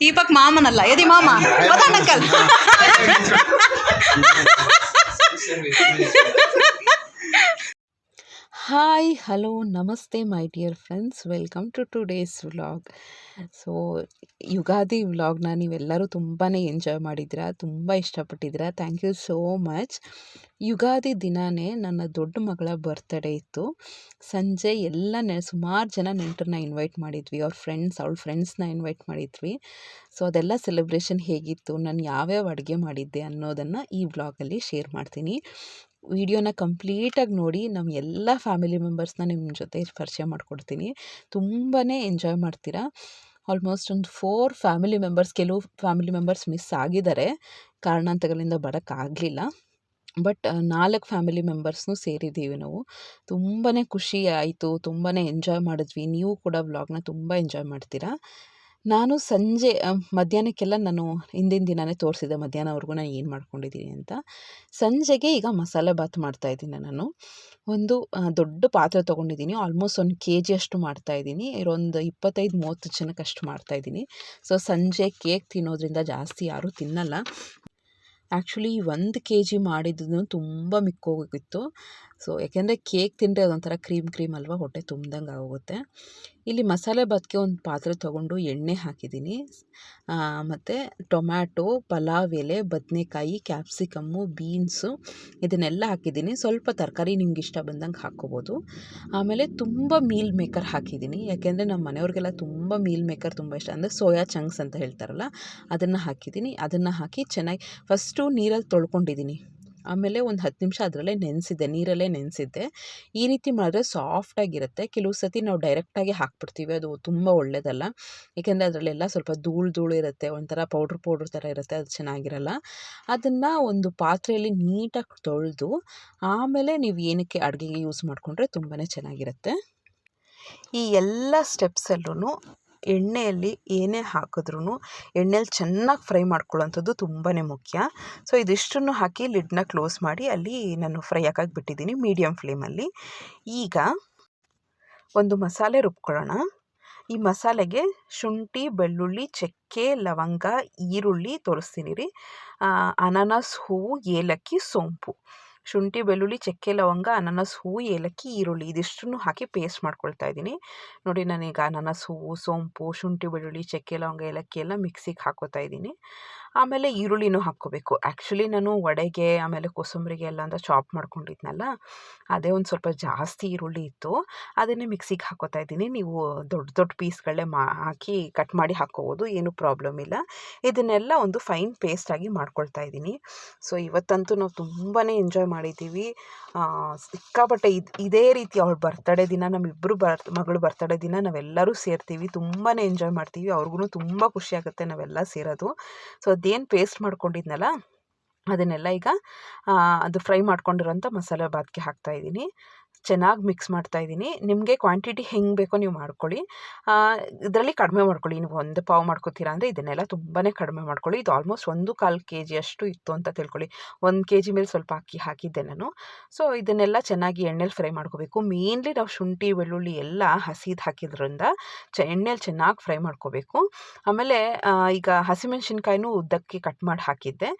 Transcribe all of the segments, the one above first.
ಈ ಪಕ್ಕ ಮಾಮನಲ್ಲ ಎದಿ ಮಾಮ ಗೊತ್ತಾನ ಅಂಕಲ್ ಹಾಯ್ ಹಲೋ ನಮಸ್ತೆ my dear friends welcome to today's vlog so Ugadi ವ್ಲಾಗ್ನ ನೀವೆಲ್ಲರೂ ತುಂಬಾ ಎಂಜಾಯ್ ಮಾಡಿದ್ದೀರಾ? ತುಂಬ ಇಷ್ಟಪಟ್ಟಿದ್ದೀರಾ? Thank you so much Ugadi ದಿನವೇ ನನ್ನ ದೊಡ್ಡ ಮಗಳ ಬರ್ತ್ಡೇ ಇತ್ತು. ಸಂಜೆ ಎಲ್ಲ ನೆ, ಸುಮಾರು ಜನ ನೆಂಟರನ್ನ ಇನ್ವೈಟ್ ಮಾಡಿದ್ವಿ. ಅವ್ರ ಫ್ರೆಂಡ್ಸ್ ಅವಳ ಫ್ರೆಂಡ್ಸ್ನ ಇನ್ವೈಟ್ ಮಾಡಿದ್ವಿ. ಸೊ ಅದೆಲ್ಲ ಸೆಲೆಬ್ರೇಷನ್ ಹೇಗಿತ್ತು? ನಾನು ಯಾವ್ಯಾವ ಅಡುಗೆ ಮಾಡಿದ್ದೆ ಅನ್ನೋದನ್ನು ಈ ವ್ಲಾಗಲ್ಲಿ ಶೇರ್ ಮಾಡ್ತೀನಿ. ವಿಡಿಯೋನ ಕಂಪ್ಲೀಟಾಗಿ ನೋಡಿ ನಮ್ಮ ಎಲ್ಲ ಫ್ಯಾಮಿಲಿ ಮೆಂಬರ್ಸ್ನ ನಿಮ್ಮ ಜೊತೆ ಪರಿಚಯ ಮಾಡಿಕೊಡ್ತೀನಿ. ತುಂಬಾ ಎಂಜಾಯ್ ಮಾಡ್ತೀರಾ. ಆಲ್ಮೋಸ್ಟ್ ಒಂದು ಫೋರ್ ಫ್ಯಾಮಿಲಿ ಮೆಂಬರ್ಸ್, ಕೆಲವು ಫ್ಯಾಮಿಲಿ ಮೆಂಬರ್ಸ್ ಮಿಸ್ ಆಗಿದ್ದಾರೆ. ಕಾರಣಾಂತಗಳಿಂದ ಬರೋಕ್ಕಾಗಲಿಲ್ಲ ಬಟ್ ನಾಲ್ಕು ಫ್ಯಾಮಿಲಿ ಮೆಂಬರ್ಸ್ನು ಸೇರಿದ್ದೀವಿ ನಾವು. ತುಂಬಾ ಖುಷಿ ಆಯಿತು ತುಂಬಾ ಎಂಜಾಯ್ ಮಾಡಿದ್ವಿ. ನೀವು ಕೂಡ ವ್ಲಾಗ್ನ ತುಂಬ ಎಂಜಾಯ್ ಮಾಡ್ತೀರಾ. ನಾನು ಸಂಜೆ ಮಧ್ಯಾಹ್ನಕ್ಕೆಲ್ಲ ನಾನು ಹಿಂದಿನ ದಿನವೇ ತೋರಿಸಿದ್ದೆ, ಮಧ್ಯಾಹ್ನವರೆಗೂ ನಾನು ಏನು ಮಾಡ್ಕೊಂಡಿದ್ದೀನಿ ಅಂತ. ಸಂಜೆಗೆ ಈಗ ಮಸಾಲೆ ಬಾತ್ ಮಾಡ್ತಾಯಿದ್ದೀನಿ ನಾನು. ಒಂದು ದೊಡ್ಡ ಪಾತ್ರೆ ತೊಗೊಂಡಿದ್ದೀನಿ. ಆಲ್ಮೋಸ್ಟ್ ಒಂದು ಕೆ ಜಿಯಷ್ಟು ಮಾಡ್ತಾಯಿದ್ದೀನಿ ಇರೊಂದು ಇಪ್ಪತ್ತೈದು, ಮೂವತ್ತು ಜನಕ್ಕಷ್ಟು ಮಾಡ್ತಾಯಿದ್ದೀನಿ ಸೊ, ಸಂಜೆ ಕೇಕ್ ತಿನ್ನೋದ್ರಿಂದ ಜಾಸ್ತಿ ಯಾರೂ ತಿನ್ನಲ್ಲ. ಆ್ಯಕ್ಚುಲಿ ಒಂದು ಕೆ ಜಿ ಮಾಡಿದ್ದು ತುಂಬ ಮಿಕ್ಕೋಗಿತ್ತು. ಸೊ, ಯಾಕೆಂದರೆ ಕೇಕ್ ತಿಂದರೆ ಅದೊಂಥರ ಕ್ರೀಮ್ ಕ್ರೀಮ್ ಅಲ್ವಾ, ಹೊಟ್ಟೆ ತುಂಬ್ದಂಗೆ ಆಗೋಗುತ್ತೆ. ಇಲ್ಲಿ ಮಸಾಲೆ ಭಾತ್ಗೆ ಒಂದು ಪಾತ್ರೆ ತೊಗೊಂಡು ಎಣ್ಣೆ ಹಾಕಿದ್ದೀನಿ. ಮತ್ತು ಟೊಮ್ಯಾಟೊ, ಪಲಾವ್, ಎಲೆ, ಬದನೆಕಾಯಿ, ಕ್ಯಾಪ್ಸಿಕಮ್ಮು, ಬೀನ್ಸು ಇದನ್ನೆಲ್ಲ ಹಾಕಿದ್ದೀನಿ. ಸ್ವಲ್ಪ ತರಕಾರಿ ನಿಮ್ಗೆ ಇಷ್ಟ ಬಂದಂಗೆ ಹಾಕ್ಕೋಬೋದು. ಆಮೇಲೆ ತುಂಬ ಮೀಲ್ ಮೇಕರ್ ಹಾಕಿದ್ದೀನಿ. ಯಾಕೆಂದರೆ ನಮ್ಮ ಮನೆಯವ್ರಿಗೆಲ್ಲ ತುಂಬ ಮೀಲ್ ಮೇಕರ್ ತುಂಬ ಇಷ್ಟ. ಅಂದರೆ ಸೋಯಾ ಚಂಕ್ಸ್ ಅಂತ ಹೇಳ್ತಾರಲ್ಲ, ಅದನ್ನು ಹಾಕಿದ್ದೀನಿ. ಅದನ್ನು ಹಾಕಿ ಚೆನ್ನಾಗಿ, ಫಸ್ಟು ನೀರಲ್ಲಿ ತೊಳ್ಕೊಂಡಿದ್ದೀನಿ. ಆಮೇಲೆ ಒಂದು ಹತ್ತು ನಿಮಿಷ ಅದರಲ್ಲೇ ನೆನೆಸಿದ್ದೆ, ನೀರಲ್ಲೇ ನೆನೆಸಿದ್ದೆ. ಈ ರೀತಿ ಮಾಡಿದ್ರೆ ಸಾಫ್ಟಾಗಿರುತ್ತೆ ಕೆಲವು ಸತಿ ನಾವು ಡೈರೆಕ್ಟಾಗಿ ಹಾಕ್ಬಿಡ್ತೀವಿ. ಅದು ತುಂಬ ಒಳ್ಳೆಯದಲ್ಲ ಏಕೆಂದರೆ ಅದರಲ್ಲೆಲ್ಲ ಸ್ವಲ್ಪ ಧೂಳು ಧೂಳು ಇರುತ್ತೆ. ಒಂಥರ ಪೌಡ್ರ್ ಪೌಡ್ರ್ ಥರ ಇರುತ್ತೆ. ಅದು ಚೆನ್ನಾಗಿರಲ್ಲ. ಅದನ್ನು ಒಂದು ಪಾತ್ರೆಯಲ್ಲಿ ನೀಟಾಗಿ ತೊಳೆದು, ಆಮೇಲೆ ನೀವು ಏನಕ್ಕೆ ಅಡುಗೆಗೆ ಯೂಸ್ ಮಾಡಿಕೊಂಡ್ರೆ ತುಂಬಾ ಚೆನ್ನಾಗಿರುತ್ತೆ. ಈ ಎಲ್ಲ ಸ್ಟೆಪ್ಸಲ್ಲೂ ಎಣ್ಣೆಯಲ್ಲಿ ಏನೇ ಹಾಕಿದ್ರೂ ಎಣ್ಣೆಲಿ ಚೆನ್ನಾಗಿ ಫ್ರೈ ಮಾಡ್ಕೊಳ್ಳೋಂಥದ್ದು ತುಂಬಾ ಮುಖ್ಯ. ಸೊ, ಇದಿಷ್ಟನ್ನು ಹಾಕಿ ಲಿಡ್ನ ಕ್ಲೋಸ್ ಮಾಡಿ ಅಲ್ಲಿ ನಾನು ಫ್ರೈ ಹಾಕಕ್ಕೆ ಬಿಟ್ಟಿದ್ದೀನಿ ಮೀಡಿಯಮ್ ಫ್ಲೇಮಲ್ಲಿ. ಈಗ ಒಂದು ಮಸಾಲೆ ರುಬ್ಕೊಳ್ಳೋಣ. ಈ ಮಸಾಲೆಗೆ ಶುಂಠಿ, ಬೆಳ್ಳುಳ್ಳಿ, ಚಕ್ಕೆ, ಲವಂಗ, ಈರುಳ್ಳಿ ತೋರಿಸ್ತೀನಿ ರೀ. ಅನಾನಸ್, ಹೂವು, ಏಲಕ್ಕಿ, ಸೋಂಪು. ಶುಂಠಿ, ಬೆಳ್ಳುಳ್ಳಿ, ಚಕ್ಕೆ, ಲವಂಗ, ಅನಾನಸ್ ಹೂವು ಏಲಕ್ಕಿ, ಈರುಳ್ಳಿ ಇದಿಷ್ಟನ್ನು ಹಾಕಿ ಪೇಸ್ಟ್ ಮಾಡ್ಕೊಳ್ತಾ ಇದ್ದೀನಿ. ನೋಡಿ, ನಾನೀಗ ಅನಾನಸ್ ಹೂವು ಸೋಂಪು, ಶುಂಠಿ, ಬೆಳ್ಳುಳ್ಳಿ, ಚಕ್ಕೆ, ಲವಂಗ, ಏಲಕ್ಕಿ ಎಲ್ಲ ಮಿಕ್ಸಿಗೆ ಹಾಕೋತಾ ಇದ್ದೀನಿ. ಆಮೇಲೆ ಈರುಳ್ಳಿನೂ ಹಾಕ್ಕೋಬೇಕು. ಆ್ಯಕ್ಚುಲಿ ನಾನು ವಡೆಗೆ, ಆಮೇಲೆ ಕೋಸಂಬರಿಗೆ ಎಲ್ಲ ಅಂತ ಚಾಪ್ ಮಾಡ್ಕೊಂಡಿದ್ನಲ್ಲ, ಅದೇ ಒಂದು ಸ್ವಲ್ಪ ಜಾಸ್ತಿ ಈರುಳ್ಳಿ ಇತ್ತು. ಅದನ್ನೇ ಮಿಕ್ಸಿಗೆ ಹಾಕೋತಾ ಇದ್ದೀನಿ. ನೀವು ದೊಡ್ಡ ದೊಡ್ಡ ಪೀಸ್ಗಳೇ ಮಾ, ಹಾಕಿ ಕಟ್ ಮಾಡಿ ಹಾಕ್ಕೋಬೋದು, ಏನೂ ಪ್ರಾಬ್ಲಮ್ ಇಲ್ಲ. ಇದನ್ನೆಲ್ಲ ಒಂದು ಫೈನ್ ಪೇಸ್ಟಾಗಿ ಮಾಡ್ಕೊಳ್ತಾ ಇದ್ದೀನಿ. ಸೊ, ಇವತ್ತಂತೂ ನಾವು ತುಂಬಾ ಎಂಜಾಯ್ ಮಾಡಿದ್ದೀವಿ. ಸಿಕ್ಕಾಪಟ್ಟೆ ಇದು, ಇದೇ ರೀತಿ ಅವ್ಳ ಬರ್ತಡೇ ದಿನ ನಮ್ಮಿಬ್ಬರು ಬರ್, ಮಗಳು ಬರ್ತಡೇ ದಿನ ನಾವೆಲ್ಲರೂ ಸೇರ್ತೀವಿ. ತುಂಬಾ ಎಂಜಾಯ್ ಮಾಡ್ತೀವಿ. ಅವ್ರಿಗೂ ತುಂಬ ಖುಷಿಯಾಗುತ್ತೆ ನಾವೆಲ್ಲ ಸೇರೋದು. ಸೊ ಅದೇನು ಪೇಸ್ಟ್ ಮಾಡ್ಕೊಂಡಿದ್ನಲ್ಲ ಅದನ್ನೆಲ್ಲ ಈಗ ಅದು ಫ್ರೈ ಮಾಡ್ಕೊಂಡಿರೋಂಥ ಮಸಾಲೆ ಬಾತ್ಗೆ ಹಾಕ್ತಾ ಇದ್ದೀನಿ. ಚೆನ್ನಾಗಿ ಮಿಕ್ಸ್ ಮಾಡ್ತಾ ಇದ್ದೀನಿ. ನಿಮಗೆ ಕ್ವಾಂಟಿಟಿ ಹೆಂಗೆ ಬೇಕೋ ನೀವು ಮಾಡ್ಕೊಳ್ಳಿ. ಇದರಲ್ಲಿ ಕಡಿಮೆ ಮಾಡ್ಕೊಳ್ಳಿ. ನೀವು ಒಂದು ಪಾವು ಮಾಡ್ಕೊತೀರಾ ಅಂದರೆ ಇದನ್ನೆಲ್ಲ ತುಂಬಾ ಕಡಿಮೆ ಮಾಡ್ಕೊಳ್ಳಿ. ಇದು ಆಲ್ಮೋಸ್ಟ್ ಒಂದು ಕಾಲು ಕೆ ಜಿ ಅಷ್ಟು ಇತ್ತು ಅಂತ ತಿಳ್ಕೊಳ್ಳಿ. ಒಂದು ಕೆ ಜಿ ಮೇಲೆ ಸ್ವಲ್ಪ ಅಕ್ಕಿ ಹಾಕಿದ್ದೆ ನಾನು. ಸೊ ಇದನ್ನೆಲ್ಲ ಚೆನ್ನಾಗಿ ಎಣ್ಣೆಲಿ ಫ್ರೈ ಮಾಡ್ಕೋಬೇಕು. ಮೇನ್ಲಿ ನಾವು ಶುಂಠಿ, ಬೆಳ್ಳುಳ್ಳಿ ಎಲ್ಲ ಹಸಿದು ಹಾಕಿದ್ರಿಂದ ಚ, ಎಣ್ಣೆಲಿ ಚೆನ್ನಾಗಿ ಫ್ರೈ ಮಾಡ್ಕೋಬೇಕು. ಆಮೇಲೆ ಈಗ ಹಸಿಮೆಣ್ಸಿನ್ಕಾಯಿನೂ ಉದ್ದಕ್ಕೆ ಕಟ್ ಮಾಡಿ ಹಾಕಿದ್ದೆ.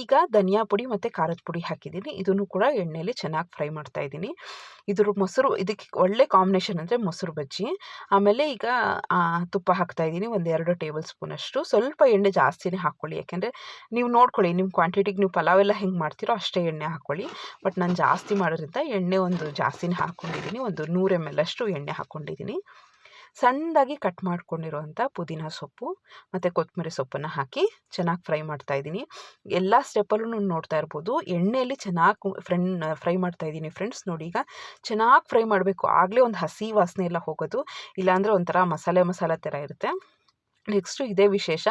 ಈಗ ಧನಿಯಾ ಪುಡಿ ಮತ್ತು ಖಾರದ ಪುಡಿ ಹಾಕಿದ್ದೀನಿ. ಇದನ್ನು ಕೂಡ ಎಣ್ಣೆಲಿ ಚೆನ್ನಾಗಿ ಫ್ರೈ ಮಾಡ್ತಾ ಇದ್ದೀನಿ. ಇದ್ರ ಮೊಸರು ಇದಕ್ಕೆ ಒಳ್ಳೆ ಕಾಂಬಿನೇಷನ್ ಅಂದರೆ ಮೊಸರು ಬಜ್ಜಿ. ಆಮೇಲೆ ಈಗ ತುಪ್ಪ ಹಾಕ್ತಾ ಇದ್ದೀನಿ, ಒಂದು ಎರಡು ಟೇಬಲ್ ಸ್ಪೂನಷ್ಟು ಸ್ವಲ್ಪ ಎಣ್ಣೆ ಜಾಸ್ತಿನೇ ಹಾಕ್ಕೊಳ್ಳಿ ಯಾಕೆಂದರೆ ನೀವು ನೋಡ್ಕೊಳ್ಳಿ ನಿಮ್ಮ ಕ್ವಾಂಟಿಟಿಗೆ ನೀವು ಪಲಾವ್ ಎಲ್ಲ ಹೆಂಗೆ ಮಾಡ್ತೀರೋ ಅಷ್ಟೇ ಎಣ್ಣೆ ಹಾಕ್ಕೊಳ್ಳಿ ಬಟ್ ನಾನು ಜಾಸ್ತಿ ಮಾಡೋದ್ರಿಂದ ಎಣ್ಣೆ ಒಂದು ಜಾಸ್ತಿನೇ ಹಾಕ್ಕೊಂಡಿದ್ದೀನಿ ಒಂದು ನೂರು ಎಂ ಎಲ್ ಅಷ್ಟು ಎಣ್ಣೆ ಹಾಕ್ಕೊಂಡಿದ್ದೀನಿ ಸಣ್ಣದಾಗಿ ಕಟ್ ಮಾಡ್ಕೊಂಡಿರೋವಂಥ ಪುದೀನ ಸೊಪ್ಪು ಮತ್ತು ಕೊತ್ತಂಬರಿ ಸೊಪ್ಪನ್ನು ಹಾಕಿ ಚೆನ್ನಾಗಿ ಫ್ರೈ ಮಾಡ್ತಾ ಇದ್ದೀನಿ. ಎಲ್ಲ ಸ್ಟೆಪ್ಪಲ್ಲೂ ನೋಡ್ತಾ ಇರ್ಬೋದು. ಎಣ್ಣೆಯಲ್ಲಿ ಚೆನ್ನಾಗಿ ಫ್ರೆಂಡ್ ಫ್ರೈ ಮಾಡ್ತಾ ಇದ್ದೀನಿ ಫ್ರೆಂಡ್ಸ್ ನೋಡಿ ಈಗ ಚೆನ್ನಾಗಿ ಫ್ರೈ ಮಾಡಬೇಕು. ಆಗಲೇ ಒಂದು ಹಸಿ ವಾಸನೆ ಎಲ್ಲ ಹೋಗೋದು. ಇಲ್ಲಾಂದರೆ ಒಂಥರ ಮಸಾಲೆ ಮಸಾಲೆ ಥರ ಇರುತ್ತೆ. ನೆಕ್ಸ್ಟು ಇದೇ ವಿಶೇಷ.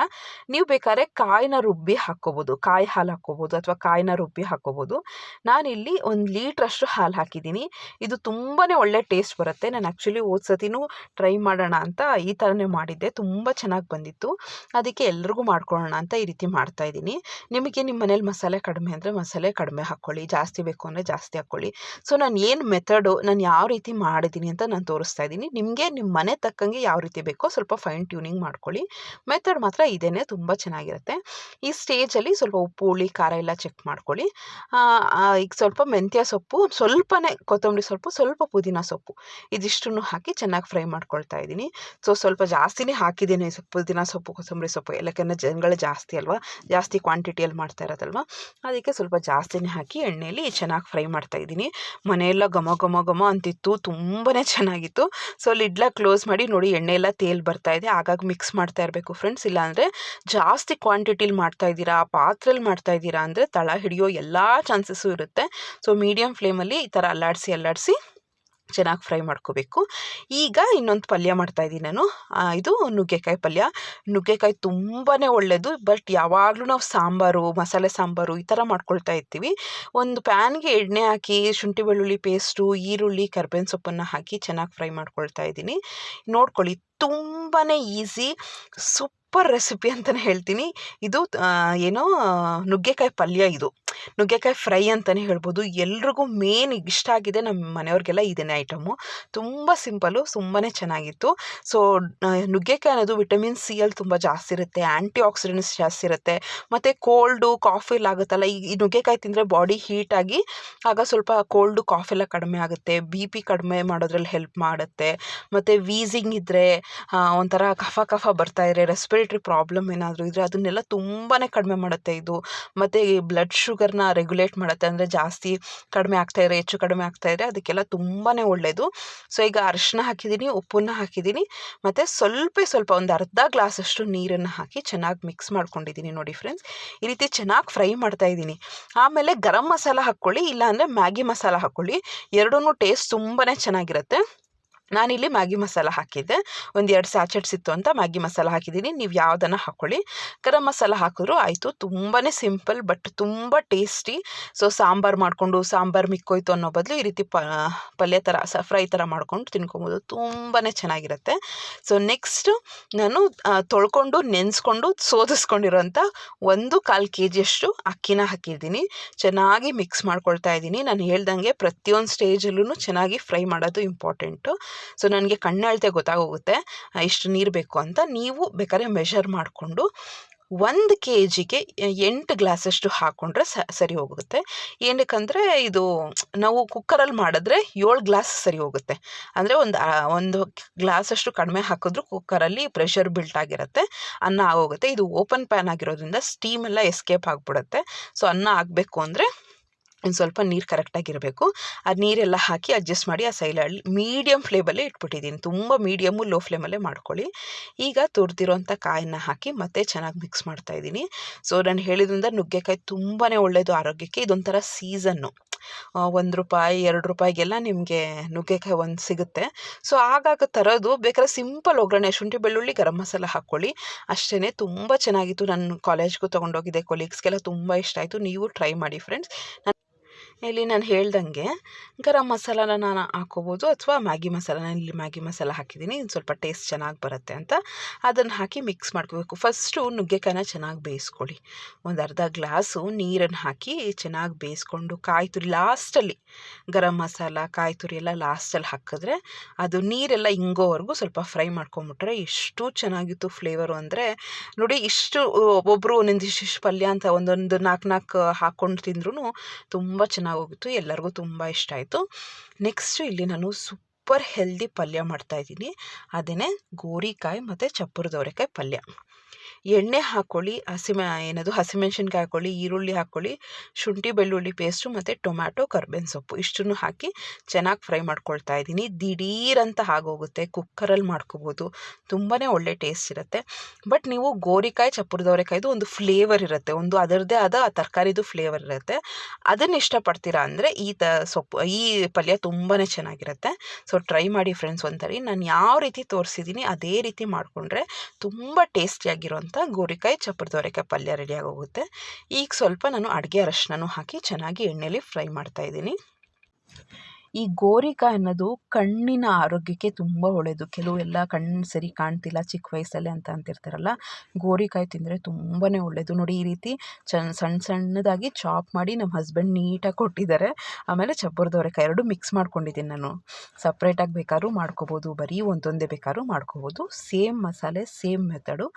ನೀವು ಬೇಕಾದ್ರೆ ಕಾಯಿನ ರುಬ್ಬಿ ಹಾಕ್ಕೋಬೋದು. ಕಾಯಿ ಹಾಲು ಹಾಕ್ಕೋಬೋದು ಅಥವಾ ಕಾಯಿನ ರುಬ್ಬಿ ಹಾಕ್ಕೋಬೋದು. ನಾನಿಲ್ಲಿ ಒಂದು ಲೀಟ್ರಷ್ಟು ಹಾಲು ಹಾಕಿದ್ದೀನಿ. ಇದು ತುಂಬಾ ಒಳ್ಳೆ ಟೇಸ್ಟ್ ಬರುತ್ತೆ. ನಾನು ಆ್ಯಕ್ಚುಲಿ ಹೋದ ಸತಿನೂ ಟ್ರೈ ಮಾಡೋಣ ಅಂತ ಈ ಥರನೇ ಮಾಡಿದ್ದೆ. ತುಂಬ ಚೆನ್ನಾಗಿ ಬಂದಿತ್ತು. ಅದಕ್ಕೆ ಎಲ್ರಿಗೂ ಮಾಡ್ಕೊಳ್ಳೋಣ ಅಂತ ಈ ರೀತಿ ಮಾಡ್ತಾ ಇದ್ದೀನಿ. ನಿಮಗೆ ನಿಮ್ಮ ಮನೇಲಿ ಮಸಾಲೆ ಕಡಿಮೆ ಅಂದರೆ ಮಸಾಲೆ ಕಡಿಮೆ ಹಾಕ್ಕೊಳ್ಳಿ. ಜಾಸ್ತಿ ಬೇಕು ಅಂದರೆ ಜಾಸ್ತಿ ಹಾಕ್ಕೊಳ್ಳಿ. ಸೊ, ನಾನು ಏನು ಮೆಥಡು, ನಾನು ಯಾವ ರೀತಿ ಮಾಡಿದ್ದೀನಿ ಅಂತ ನಾನು ತೋರಿಸ್ತಾ ಇದ್ದೀನಿ. ನಿಮಗೆ ನಿಮ್ಮ ಮನೆ ತಕ್ಕಂಗೆ ಯಾವ ರೀತಿ ಬೇಕೋ ಸ್ವಲ್ಪ ಫೈನ್ ಟ್ಯೂನಿಂಗ್ ಮಾಡ್ಕೊಳ್ಳಿ. ಮೆಥಡ್ ಮಾತ್ರ ಇದೇನೆ ತುಂಬ ಚೆನ್ನಾಗಿರುತ್ತೆ. ಈ ಸ್ಟೇಜಲ್ಲಿ ಸ್ವಲ್ಪ ಉಪ್ಪು, ಹುಳಿ, ಖಾರ ಎಲ್ಲ ಚೆಕ್ ಮಾಡ್ಕೊಳ್ಳಿ. ಈಗ ಸ್ವಲ್ಪ ಮೆಂತ್ಯ ಸೊಪ್ಪು, ಸ್ವಲ್ಪನೇ ಕೊತ್ತಂಬರಿ ಸೊಪ್ಪು, ಸ್ವಲ್ಪ ಪುದೀನ ಸೊಪ್ಪು. ಇದಿಷ್ಟನ್ನು ಹಾಕಿ ಚೆನ್ನಾಗಿ ಫ್ರೈ ಮಾಡ್ಕೊಳ್ತಾ ಇದ್ದೀನಿ. ಸೊ ಸ್ವಲ್ಪ ಜಾಸ್ತಿನೇ ಹಾಕಿದ್ದೀನಿ ಪುದೀನ ಸೊಪ್ಪು, ಕೊತ್ತಂಬರಿ ಸೊಪ್ಪು ಯಾಕೆಂದರೆ ಜನಗಳು ಜಾಸ್ತಿ ಅಲ್ವಾ? ಜಾಸ್ತಿ ಕ್ವಾಂಟಿಟಿಯಲ್ಲಿ ಮಾಡ್ತಾ ಇರೋದಲ್ವ ಅದಕ್ಕೆ ಸ್ವಲ್ಪ ಜಾಸ್ತಿನೇ ಹಾಕಿ ಎಣ್ಣೆಯಲ್ಲಿ ಚೆನ್ನಾಗಿ ಫ್ರೈ ಮಾಡ್ತಾ ಇದ್ದೀನಿ. ಮನೆಯೆಲ್ಲ ಘಮ ಘಮ ಘಮ ಅಂತಿತ್ತು. ತುಂಬಾ ಚೆನ್ನಾಗಿತ್ತು. ಸೊ ಲಿಡ್ಲ ಕ್ಲೋಸ್ ಮಾಡಿ ನೋಡಿ ಎಣ್ಣೆ ಎಲ್ಲ ತೇಲ್ ಬರ್ತಾ ಇದೆ. ಆಗಾಗ ಮಿಕ್ಸ್ ಮಾಡ್ತಾ ಇರಬೇಕು ಫ್ರೆಂಡ್ಸ್ ಇಲ್ಲಾಂದರೆ ಜಾಸ್ತಿ ಕ್ವಾಂಟಿಟಿಲಿ ಮಾಡ್ತಾ ಇದ್ದೀರಾ, ಪಾತ್ರೆಲಿ ಮಾಡ್ತಾ ಇದ್ದೀರಾ ಅಂದರೆ ತಳ ಹಿಡಿಯೋ ಎಲ್ಲ ಚಾನ್ಸಸ್ಸು ಇರುತ್ತೆ. ಸೊ ಮೀಡಿಯಮ್ ಫ್ಲೇಮಲ್ಲಿ ಈ ಥರ ಅಲ್ಲಾಡಿಸಿ ಅಲ್ಲಾಡಿಸಿ ಚೆನ್ನಾಗಿ ಫ್ರೈ ಮಾಡ್ಕೋಬೇಕು. ಈಗ ಇನ್ನೊಂದು ಪಲ್ಯ ಮಾಡ್ತಾಯಿದ್ದೀನಿ ನಾನು. ಇದು ನುಗ್ಗೆಕಾಯಿ ಪಲ್ಯ. ನುಗ್ಗೆಕಾಯಿ ತುಂಬಾ ಒಳ್ಳೆಯದು ಬಟ್ ಯಾವಾಗಲೂ ನಾವು ಸಾಂಬಾರು, ಮಸಾಲೆ ಸಾಂಬಾರು ಈ ಥರ ಮಾಡ್ಕೊಳ್ತಾ ಇರ್ತೀವಿ. ಒಂದು ಪ್ಯಾನ್ಗೆ ಎಣ್ಣೆ ಹಾಕಿ, ಶುಂಠಿ ಬೆಳ್ಳುಳ್ಳಿ ಪೇಸ್ಟು, ಈರುಳ್ಳಿ, ಕರ್ಬೇವಿನ ಸೊಪ್ಪನ್ನು ಹಾಕಿ ಚೆನ್ನಾಗಿ ಫ್ರೈ ಮಾಡ್ಕೊಳ್ತಾ ಇದ್ದೀನಿ. ನೋಡ್ಕೊಳ್ಳಿ ತುಂಬಾ ಈಸಿ ಸೂಪರ್ ರೆಸಿಪಿ ಅಂತಲೇ ಹೇಳ್ತೀನಿ. ಇದು ಏನೋ, ನುಗ್ಗೆಕಾಯಿ ಪಲ್ಯ ಇದು. ನುಗ್ಗೆಕಾಯಿ ಫ್ರೈ ಅಂತಲೇ ಹೇಳ್ಬೋದು. ಎಲ್ರಿಗೂ ಮೇನ್ ಇಷ್ಟ ಆಗಿದೆ ನಮ್ಮ ಮನೆಯವ್ರಿಗೆಲ್ಲ ಇದೇ ಐಟಮು. ತುಂಬ ಸಿಂಪಲು ತುಂಬಾ ಚೆನ್ನಾಗಿತ್ತು. ಸೊ ನುಗ್ಗೆಕಾಯಿ ಅನ್ನೋದು ವಿಟಮಿನ್ ಸಿ ಅಲ್ಲಿ ತುಂಬ ಜಾಸ್ತಿ ಇರುತ್ತೆ. ಆ್ಯಂಟಿ ಆಕ್ಸಿಡೆಂಟ್ಸ್ ಜಾಸ್ತಿ ಇರುತ್ತೆ. ಮತ್ತು ಕೋಲ್ಡು, ಕಾಫಿ ಎಲ್ಲ ಆಗುತ್ತಲ್ಲ, ಈ ನುಗ್ಗೆಕಾಯಿ ತಿಂದರೆ ಬಾಡಿ ಹೀಟಾಗಿ ಆಗ ಸ್ವಲ್ಪ ಕೋಲ್ಡು, ಕಾಫಿ ಎಲ್ಲ ಕಡಿಮೆ ಆಗುತ್ತೆ. ಬಿ ಪಿ ಕಡಿಮೆ ಮಾಡೋದ್ರಲ್ಲಿ ಹೆಲ್ಪ್ ಮಾಡುತ್ತೆ. ಮತ್ತು ವೀಸಿಂಗ್ ಇದ್ದರೆ ಒಂಥರ ಕಫ ಕಫ ಬರ್ತಾ ಇದ್ರೆ ರೆಸ್ಪಿರೇಟ್ರಿ ಪ್ರಾಬ್ಲಮ್ ಏನಾದರೂ ಇದ್ದರೆ ಅದನ್ನೆಲ್ಲ ತುಂಬಾ ಕಡಿಮೆ ಮಾಡುತ್ತೆ ಇದು. ಮತ್ತು ಬ್ಲಡ್ ಶುಗರ್ನ ರೆಗ್ಯುಲೇಟ್ ಮಾಡುತ್ತೆ ಅಂದರೆ ಜಾಸ್ತಿ ಕಡಿಮೆ ಆಗ್ತಾ ಇದ್ರೆ, ಹೆಚ್ಚು ಕಡಿಮೆ ಆಗ್ತಾ ಇದ್ರೆ ಅದಕ್ಕೆಲ್ಲ ತುಂಬಾ ಒಳ್ಳೆಯದು ಸೊ ಈಗ ಅರಿಶಿನ ಹಾಕಿದ್ದೀನಿ, ಉಪ್ಪನ್ನ ಹಾಕಿದ್ದೀನಿ. ಮತ್ತು ಸ್ವಲ್ಪ ಸ್ವಲ್ಪ ಒಂದು ಅರ್ಧ ಗ್ಲಾಸಷ್ಟು ನೀರನ್ನು ಹಾಕಿ ಚೆನ್ನಾಗಿ ಮಿಕ್ಸ್ ಮಾಡ್ಕೊಂಡಿದ್ದೀನಿ ನೋಡಿ ಫ್ರೆಂಡ್ಸ್ ಈ ರೀತಿ ಚೆನ್ನಾಗಿ ಫ್ರೈ ಮಾಡ್ತಾ ಇದ್ದೀನಿ. ಆಮೇಲೆ ಗರಂ ಮಸಾಲ ಹಾಕ್ಕೊಳ್ಳಿ, ಇಲ್ಲಾಂದರೆ ಮ್ಯಾಗಿ ಮಸಾಲ ಹಾಕ್ಕೊಳ್ಳಿ. ಎರಡೂ ಟೇಸ್ಟ್ ತುಂಬಾ ಚೆನ್ನಾಗಿರುತ್ತೆ. ನಾನಿಲ್ಲಿ ಮ್ಯಾಗಿ ಮಸಾಲ ಹಾಕಿದ್ದೆ. ಒಂದು ಎರಡು ಸ್ಯಾಚೆಟ್ಸ್ ಇತ್ತು ಅಂತ ಮ್ಯಾಗಿ ಮಸಾಲ ಹಾಕಿದ್ದೀನಿ. ನೀವು ಯಾವುದನ್ನು ಹಾಕ್ಕೊಳ್ಳಿ ಗರಂ ಮಸಾಲ ಹಾಕಿದ್ರು ಆಯಿತು. ತುಂಬಾ ಸಿಂಪಲ್ ಬಟ್ ತುಂಬ ಟೇಸ್ಟಿ. ಸೊ, ಸಾಂಬಾರು ಮಾಡಿಕೊಂಡು ಸಾಂಬಾರು ಮಿಕ್ಕೋಯ್ತು ಅನ್ನೋ ಬದಲು ಈ ರೀತಿ ಪ, ಪಲ್ಯ ಥರ ಸ, ಫ್ರೈ ಥರ ಮಾಡ್ಕೊಂಡು ತಿನ್ಕೊಬೋದು. ತುಂಬಾ ಚೆನ್ನಾಗಿರುತ್ತೆ. ಸೊ, ನೆಕ್ಸ್ಟು ನಾನು ತೊಳ್ಕೊಂಡು, ನೆನೆಸ್ಕೊಂಡು, ಸೋದಿಸ್ಕೊಂಡಿರೋಂಥ ಒಂದು ಕಾಲು ಕೆ ಜಿಯಷ್ಟು ಅಕ್ಕಿನ ಹಾಕಿದ್ದೀನಿ. ಚೆನ್ನಾಗಿ ಮಿಕ್ಸ್ ಮಾಡ್ಕೊಳ್ತಾ ಇದ್ದೀನಿ. ನಾನು ಹೇಳ್ದಂಗೆ ಪ್ರತಿಯೊಂದು ಸ್ಟೇಜಲ್ಲೂ ಚೆನ್ನಾಗಿ ಫ್ರೈ ಮಾಡೋದು ಇಂಪಾರ್ಟೆಂಟು. ಸೊ, ನನಗೆ ಕಣ್ಣಳ್ತೆ ಗೊತ್ತಾಗೋಗುತ್ತೆ. ಇಷ್ಟು ನೀರು ಬೇಕು ಅಂತ ನೀವು ಬೇಕಾದ್ರೆ ಮೆಷರ್ ಮಾಡಿಕೊಂಡು ಒಂದು ಕೆ ಜಿಗೆ ಎಂಟು ಗ್ಲಾಸಷ್ಟು ಹಾಕ್ಕೊಂಡ್ರೆ ಸರಿ ಹೋಗುತ್ತೆ. ಏನಕ್ಕಂದರೆ ಇದು ನಾವು ಕುಕ್ಕರಲ್ಲಿ ಮಾಡಿದ್ರೆ ಏಳು ಗ್ಲಾಸ್ ಸರಿ ಹೋಗುತ್ತೆ. ಅಂದರೆ ಒಂದು ಒಂದು ಗ್ಲಾಸಷ್ಟು ಕಡಿಮೆ ಹಾಕಿದ್ರು ಕುಕ್ಕರಲ್ಲಿ ಪ್ರೆಷರ್ ಬಿಲ್ಟ್ ಆಗಿರುತ್ತೆ, ಅನ್ನ ಆಗೋಗುತ್ತೆ. ಇದು ಓಪನ್ ಪ್ಯಾನ್ ಆಗಿರೋದ್ರಿಂದ ಸ್ಟೀಮ್ ಎಲ್ಲ ಎಸ್ಕೇಪ್ ಆಗಿಬಿಡುತ್ತೆ. ಸೊ, ಅನ್ನ ಆಗಬೇಕು ಅಂದರೆ ಒಂದು ಸ್ವಲ್ಪ ನೀರು ಕರೆಕ್ಟಾಗಿರಬೇಕು ಆ ನೀರೆಲ್ಲ ಹಾಕಿ ಅಡ್ಜಸ್ಟ್ ಮಾಡಿ ಆ ಸೈಲಲ್ಲಿ ಮೀಡಿಯಮ್ ಫ್ಲೇಮಲ್ಲೇ ಇಟ್ಬಿಟ್ಟಿದ್ದೀನಿ ತುಂಬ ಮೀಡಿಯಮ್ಮು ಲೋ ಫ್ಲೇಮಲ್ಲೇ ಮಾಡ್ಕೊಳ್ಳಿ. ಈಗ ತುರಿದಿರೋಂಥ ಕಾಯನ್ನ ಹಾಕಿ ಮತ್ತೆ ಚೆನ್ನಾಗಿ ಮಿಕ್ಸ್ ಮಾಡ್ತಾ ಇದ್ದೀನಿ. ಸೊ ನಾನು ಹೇಳಿದ್ರಿಂದ ನುಗ್ಗೆಕಾಯಿ ತುಂಬಾ ಒಳ್ಳೆಯದು ಆರೋಗ್ಯಕ್ಕೆ. ಇದೊಂಥರ ಸೀಸನ್ನು ಒಂದು ರೂಪಾಯಿ, ಎರಡು ರೂಪಾಯಿಗೆಲ್ಲ ನಿಮಗೆ ನುಗ್ಗೆಕಾಯಿ ಒಂದು ಸಿಗುತ್ತೆ. ಸೊ ಆಗಾಗ ತರೋದು ಬೇಕಾದ್ರೆ ಸಿಂಪಲ್ ಒಗ್ಗರಣೆ, ಶುಂಠಿ, ಬೆಳ್ಳುಳ್ಳಿ, ಗರಂ ಮಸಾಲ ಹಾಕ್ಕೊಳ್ಳಿ. ಅಷ್ಟೇ ತುಂಬ ಚೆನ್ನಾಗಿತ್ತು. ನಾನು ಕಾಲೇಜ್ಗೂ ತೊಗೊಂಡೋಗಿದ್ದೆ ಕೊಲೀಗ್ಸ್ಗೆಲ್ಲ ತುಂಬ ಇಷ್ಟ ಆಯಿತು. ನೀವು ಟ್ರೈ ಮಾಡಿ ಫ್ರೆಂಡ್ಸ್ ಇಲ್ಲಿ ನಾನು ಹೇಳ್ದಂಗೆ, ಗರಂ ಮಸಾಲಾನ ನಾನು ಹಾಕ್ಕೋಬೋದು ಅಥವಾ ಮ್ಯಾಗಿ ಮಸಾಲ ನಾನು ಇಲ್ಲಿ ಮ್ಯಾಗಿ ಮಸಾಲ ಹಾಕಿದ್ದೀನಿ ಇನ್ನು ಸ್ವಲ್ಪ ಟೇಸ್ಟ್ ಚೆನ್ನಾಗಿ ಬರುತ್ತೆ ಅಂತ. ಅದನ್ನು ಹಾಕಿ ಮಿಕ್ಸ್ ಮಾಡ್ಕೋಬೇಕು. ಫಸ್ಟು ನುಗ್ಗೆಕಾಯಿನ ಚೆನ್ನಾಗಿ ಬೇಯಿಸ್ಕೊಳ್ಳಿ. ಒಂದು ಅರ್ಧ ಗ್ಲಾಸು ನೀರನ್ನು ಹಾಕಿ ಚೆನ್ನಾಗಿ ಬೇಯಿಸ್ಕೊಂಡು ಕಾಯಿ ತುರಿ ಲಾಸ್ಟಲ್ಲಿ. ಗರಂ ಮಸಾಲ ಕಾಯಿ ತುರಿ ಎಲ್ಲ ಲಾಸ್ಟಲ್ಲಿ ಹಾಕಿದ್ರೆ ಅದು ನೀರೆಲ್ಲ ಹಿಂಗೋವರೆಗೂ ಸ್ವಲ್ಪ ಫ್ರೈ ಮಾಡ್ಕೊಂಬಿಟ್ರೆ ಎಷ್ಟು ಚೆನ್ನಾಗಿತ್ತು ಫ್ಲೇವರು ಅಂದರೆ. ನೋಡಿ ಇಷ್ಟು ಒಬ್ಬೊಬ್ಬರು ಒಂದೊಂದು ಇಷ್ಟು ಪಲ್ಯ ಅಂತ ಒಂದೊಂದು ನಾಲ್ಕು ನಾಲ್ಕು ಹಾಕ್ಕೊಂಡು ತಿಂದ್ರೂ ತುಂಬ ಚೆನ್ನಾಗೋಗಿತ್ತು ಎಲ್ಲರಿಗೂ ತುಂಬ ಇಷ್ಟ ಆಯಿತು. ನೆಕ್ಸ್ಟು ಇಲ್ಲಿ ನಾನು ಸೂಪರ್ ಹೆಲ್ದಿ ಪಲ್ಯ ಮಾಡ್ತಾಯಿದ್ದೀನಿ ಅದೇ ಗೋರಿಕಾಯಿ ಮತ್ತು ಚಪ್ಪರದವರೆಕಾಯಿ ಪಲ್ಯ. ಎಣ್ಣೆ ಹಾಕ್ಕೊಳ್ಳಿ ಹಸಿಮೆ ಏನದು ಹಸಿಮೆಣ್ಸಿನ್ಕಾಯಿ ಹಾಕ್ಕೊಳ್ಳಿ ಈರುಳ್ಳಿ ಹಾಕ್ಕೊಳ್ಳಿ ಶುಂಠಿ, ಬೆಳ್ಳುಳ್ಳಿ ಪೇಸ್ಟು ಮತ್ತು ಟೊಮ್ಯಾಟೊ, ಕರ್ಬೇವಿನ ಸೊಪ್ಪು ಇಷ್ಟನ್ನು ಹಾಕಿ ಚೆನ್ನಾಗಿ ಫ್ರೈ ಮಾಡ್ಕೊಳ್ತಾ ಇದ್ದೀನಿ. ದಿಢೀರಂತ ಆಗೋಗುತ್ತೆ, ಕುಕ್ಕರಲ್ಲಿ ಮಾಡ್ಕೋಬೋದು. ತುಂಬಾ ಒಳ್ಳೆ ಟೇಸ್ಟ್ ಇರುತ್ತೆ. ಬಟ್ ನೀವು ಗೋರಿಕಾಯಿ, ಚಪ್ಪರದವರೆಕಾಯ್ದು ಒಂದು ಫ್ಲೇವರ್ ಇರುತ್ತೆ. ಒಂದು ಅದರದ್ದೇ ಆದ ಆ ತರಕಾರಿದು ಫ್ಲೇವರ್ ಇರುತ್ತೆ. ಅದನ್ನು ಇಷ್ಟಪಡ್ತೀರಾ ಅಂದರೆ ಈ ತ ಸೊಪ್ಪು, ಈ ಪಲ್ಯ ತುಂಬಾ ಚೆನ್ನಾಗಿರುತ್ತೆ. ಸೊ ಟ್ರೈ ಮಾಡಿ ಫ್ರೆಂಡ್ಸ್ ಒಂದ್ಸರಿ. ನಾನು ಯಾವ ರೀತಿ ತೋರಿಸಿದ್ದೀನಿ ಅದೇ ರೀತಿ ಮಾಡಿಕೊಂಡ್ರೆ ತುಂಬ ಟೇಸ್ಟಿಯಾಗಿರೋಂಥ ಗೋರಿಕಾಯಿ ಚಪ್ಪರದವರೆಕಾಯಿ ಪಲ್ಯ ರೆಡಿಯಾಗಿ ಹೋಗುತ್ತೆ ಈಗ ಸ್ವಲ್ಪ ನಾನು ಅಡುಗೆ ಅರಶಿನೂ ಹಾಕಿ ಚೆನ್ನಾಗಿ ಎಣ್ಣೆಯಲ್ಲಿ ಫ್ರೈ ಮಾಡ್ತಾಯಿದ್ದೀನಿ ಈ ಗೋರಿಕಾಯಿ ಅನ್ನೋದು ಕಣ್ಣಿನ ಆರೋಗ್ಯಕ್ಕೆ ತುಂಬ ಒಳ್ಳೆಯದು ಕೆಲವೆಲ್ಲ ಕಣ್ಣು ಸರಿ ಕಾಣ್ತಿಲ್ಲ ಚಿಕ್ಕ ವಯಸ್ಸಲ್ಲೇ ಅಂತ ಅಂತಿರ್ತಾರಲ್ಲ, ಗೋರಿಕಾಯಿ ತಿಂದರೆ ತುಂಬಾ ಒಳ್ಳೆಯದು ನೋಡಿ, ಈ ರೀತಿ ಸಣ್ಣ ಸಣ್ಣದಾಗಿ ಚಾಪ್ ಮಾಡಿ ನಮ್ಮ ಹಸ್ಬೆಂಡ್ ನೀಟಾಗಿ ಕೊಟ್ಟಿದ್ದಾರೆ. ಆಮೇಲೆ ಚಬ್ಬರದವರೆಕಾಯಿ ಎರಡು ಮಿಕ್ಸ್ ಮಾಡ್ಕೊಂಡಿದ್ದೀನಿ ನಾನು. ಸಪ್ರೇಟಾಗಿ ಬೇಕಾದ್ರೂ ಮಾಡ್ಕೋಬೋದು, ಬರೀ ಒಂದೊಂದೇ ಬೇಕಾದ್ರೂ ಮಾಡ್ಕೋಬೋದು. ಸೇಮ್ ಮಸಾಲೆ, ಸೇಮ್ ಮೆಥಡು,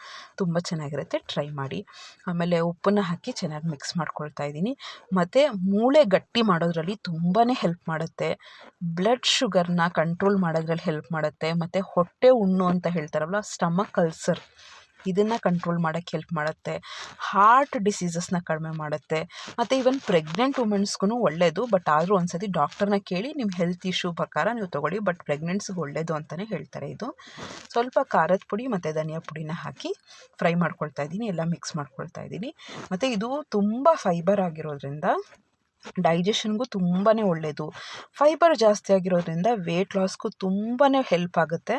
ತುಂಬ ಚೆನ್ನಾಗಿರುತ್ತೆ. ಟ್ರೈ ಮಾಡಿ. ಆಮೇಲೆ ಉಪ್ಪನ್ನು ಹಾಕಿ ಚೆನ್ನಾಗಿ ಮಿಕ್ಸ್ ಮಾಡ್ಕೊಳ್ತಾ ಇದ್ದೀನಿ. ಮತ್ತು ಮೂಳೆ ಗಟ್ಟಿ ಮಾಡೋದ್ರಲ್ಲಿ ತುಂಬಾ ಹೆಲ್ಪ್ ಮಾಡುತ್ತೆ. ಬ್ಲಡ್ ಶುಗರ್ನ ಕಂಟ್ರೋಲ್ ಮಾಡೋದ್ರಲ್ಲಿ ಹೆಲ್ಪ್ ಮಾಡುತ್ತೆ. ಮತ್ತು ಹೊಟ್ಟೆ ಹುಣ್ಣು ಅಂತ ಹೇಳ್ತಾರಲ್ಲ ಸ್ಟಮಕ್ ಅಲ್ಸರ್ ಇದನ್ನು ಕಂಟ್ರೋಲ್ ಮಾಡೋಕ್ಕೆ ಹೆಲ್ಪ್ ಮಾಡುತ್ತೆ. ಹಾರ್ಟ್ ಡಿಸೀಸಸ್ನ ಕಡಿಮೆ ಮಾಡುತ್ತೆ. ಮತ್ತು ಈವನ್ ಪ್ರೆಗ್ನೆಂಟ್ ವುಮೆನ್ಸ್ಗೂ ಒಳ್ಳೆಯದು ಬಟ್ ಆದರೂ ಒಂದು ಸತಿ ಡಾಕ್ಟರ್ನ ಕೇಳಿ ನಿಮ್ಮ ಹೆಲ್ತ್ ಇಶ್ಯೂ ಪ್ರಕಾರ ನೀವು ತೊಗೊಳ್ಳಿ ಬಟ್ ಪ್ರೆಗ್ನೆಂಟ್ಸ್ಗೆ ಒಳ್ಳೆಯದು ಅಂತಲೇ ಹೇಳ್ತಾರೆ ಇದು. ಸ್ವಲ್ಪ ಖಾರದ ಪುಡಿ ಮತ್ತು ಧನಿಯಾ ಪುಡಿನ ಹಾಕಿ ಫ್ರೈ ಮಾಡ್ಕೊಳ್ತಾ ಇದ್ದೀನಿ, ಎಲ್ಲ ಮಿಕ್ಸ್ ಮಾಡ್ಕೊಳ್ತಾ ಇದ್ದೀನಿ. ಮತ್ತು ಇದು ತುಂಬ ಫೈಬರ್ ಆಗಿರೋದ್ರಿಂದ ಡೈಜೆಷನ್ಗೂ ತುಂಬಾ ಒಳ್ಳೆಯದು ಫೈಬರ್ ಜಾಸ್ತಿ ಆಗಿರೋದ್ರಿಂದ ವೇಟ್ ಲಾಸ್ಗೂ ತುಂಬಾ ಹೆಲ್ಪ್ ಆಗುತ್ತೆ.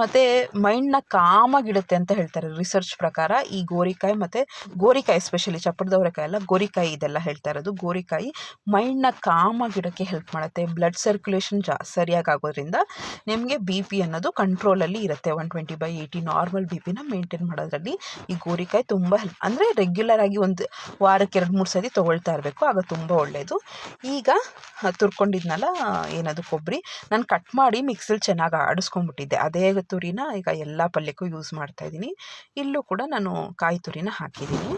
ಮತ್ತು ಮೈಂಡ್ನ ಕಾಮಾಗಿಡುತ್ತೆ ಅಂತ ಹೇಳ್ತಾರೆ ರಿಸರ್ಚ್ ಪ್ರಕಾರ. ಈ ಗೋರಿಕಾಯಿ ಮತ್ತು ಗೋರಿಕಾಯಿ ಎಸ್ಪೆಷಲಿ ಚಪ್ಪರದವರೆಕಾಯಿ ಎಲ್ಲ ಗೋರಿಕಾಯಿ ಇದೆಲ್ಲ ಹೇಳ್ತಾ ಇರೋದು. ಗೋರಿಕಾಯಿ ಮೈಂಡ್ನ ಕಾಮಾಗಿಡೋಕ್ಕೆ ಹೆಲ್ಪ್ ಮಾಡುತ್ತೆ. ಬ್ಲಡ್ ಸರ್ಕ್ಯುಲೇಷನ್ ಜಾ, ಸರಿಯಾಗಿ ಆಗೋದ್ರಿಂದ ನಿಮಗೆ ಬಿ ಪಿ ಅನ್ನೋದು ಕಂಟ್ರೋಲಲ್ಲಿ ಇರುತ್ತೆ. One twenty by eighty normal B ಪಿನ ಮೇಂಟೈನ್ ಮಾಡೋದ್ರಲ್ಲಿ ಈ ಗೋರಿಕಾಯಿ ತುಂಬ ಹೆಲ್ಪ್ ಅಂದರೆ ರೆಗ್ಯುಲರ್ ಆಗಿ ಒಂದು ವಾರಕ್ಕೆ ಎರಡು ಮೂರು ಸತಿ ತೊಗೊಳ್ತಾ ಇರಬೇಕು. ಆಗ ತುಂಬ ಒಳ್ಳೆಯದು ಈಗ ತುರ್ಕೊಂಡಿದ್ನಲ್ಲ, ಏನದು ಕೊಬ್ಬರಿ. ನಾನು ಕಟ್ ಮಾಡಿ ಮಿಕ್ಸಿಲಿ ಚೆನ್ನಾಗಿ ಆಡಿಸ್ಕೊಂಡ್ಬಿಟ್ಟಿದ್ದೆ. ಅದೇ ತುರಿನ ಈಗ ಎಲ್ಲ ಪಲ್ಯಕ್ಕೂ ಯೂಸ್ ಮಾಡ್ತಾಯಿದ್ದೀನಿ ಇಲ್ಲೂ ಕೂಡ ನಾನು ಕಾಯಿ ತುರಿನ ಹಾಕಿದ್ದೀನಿ.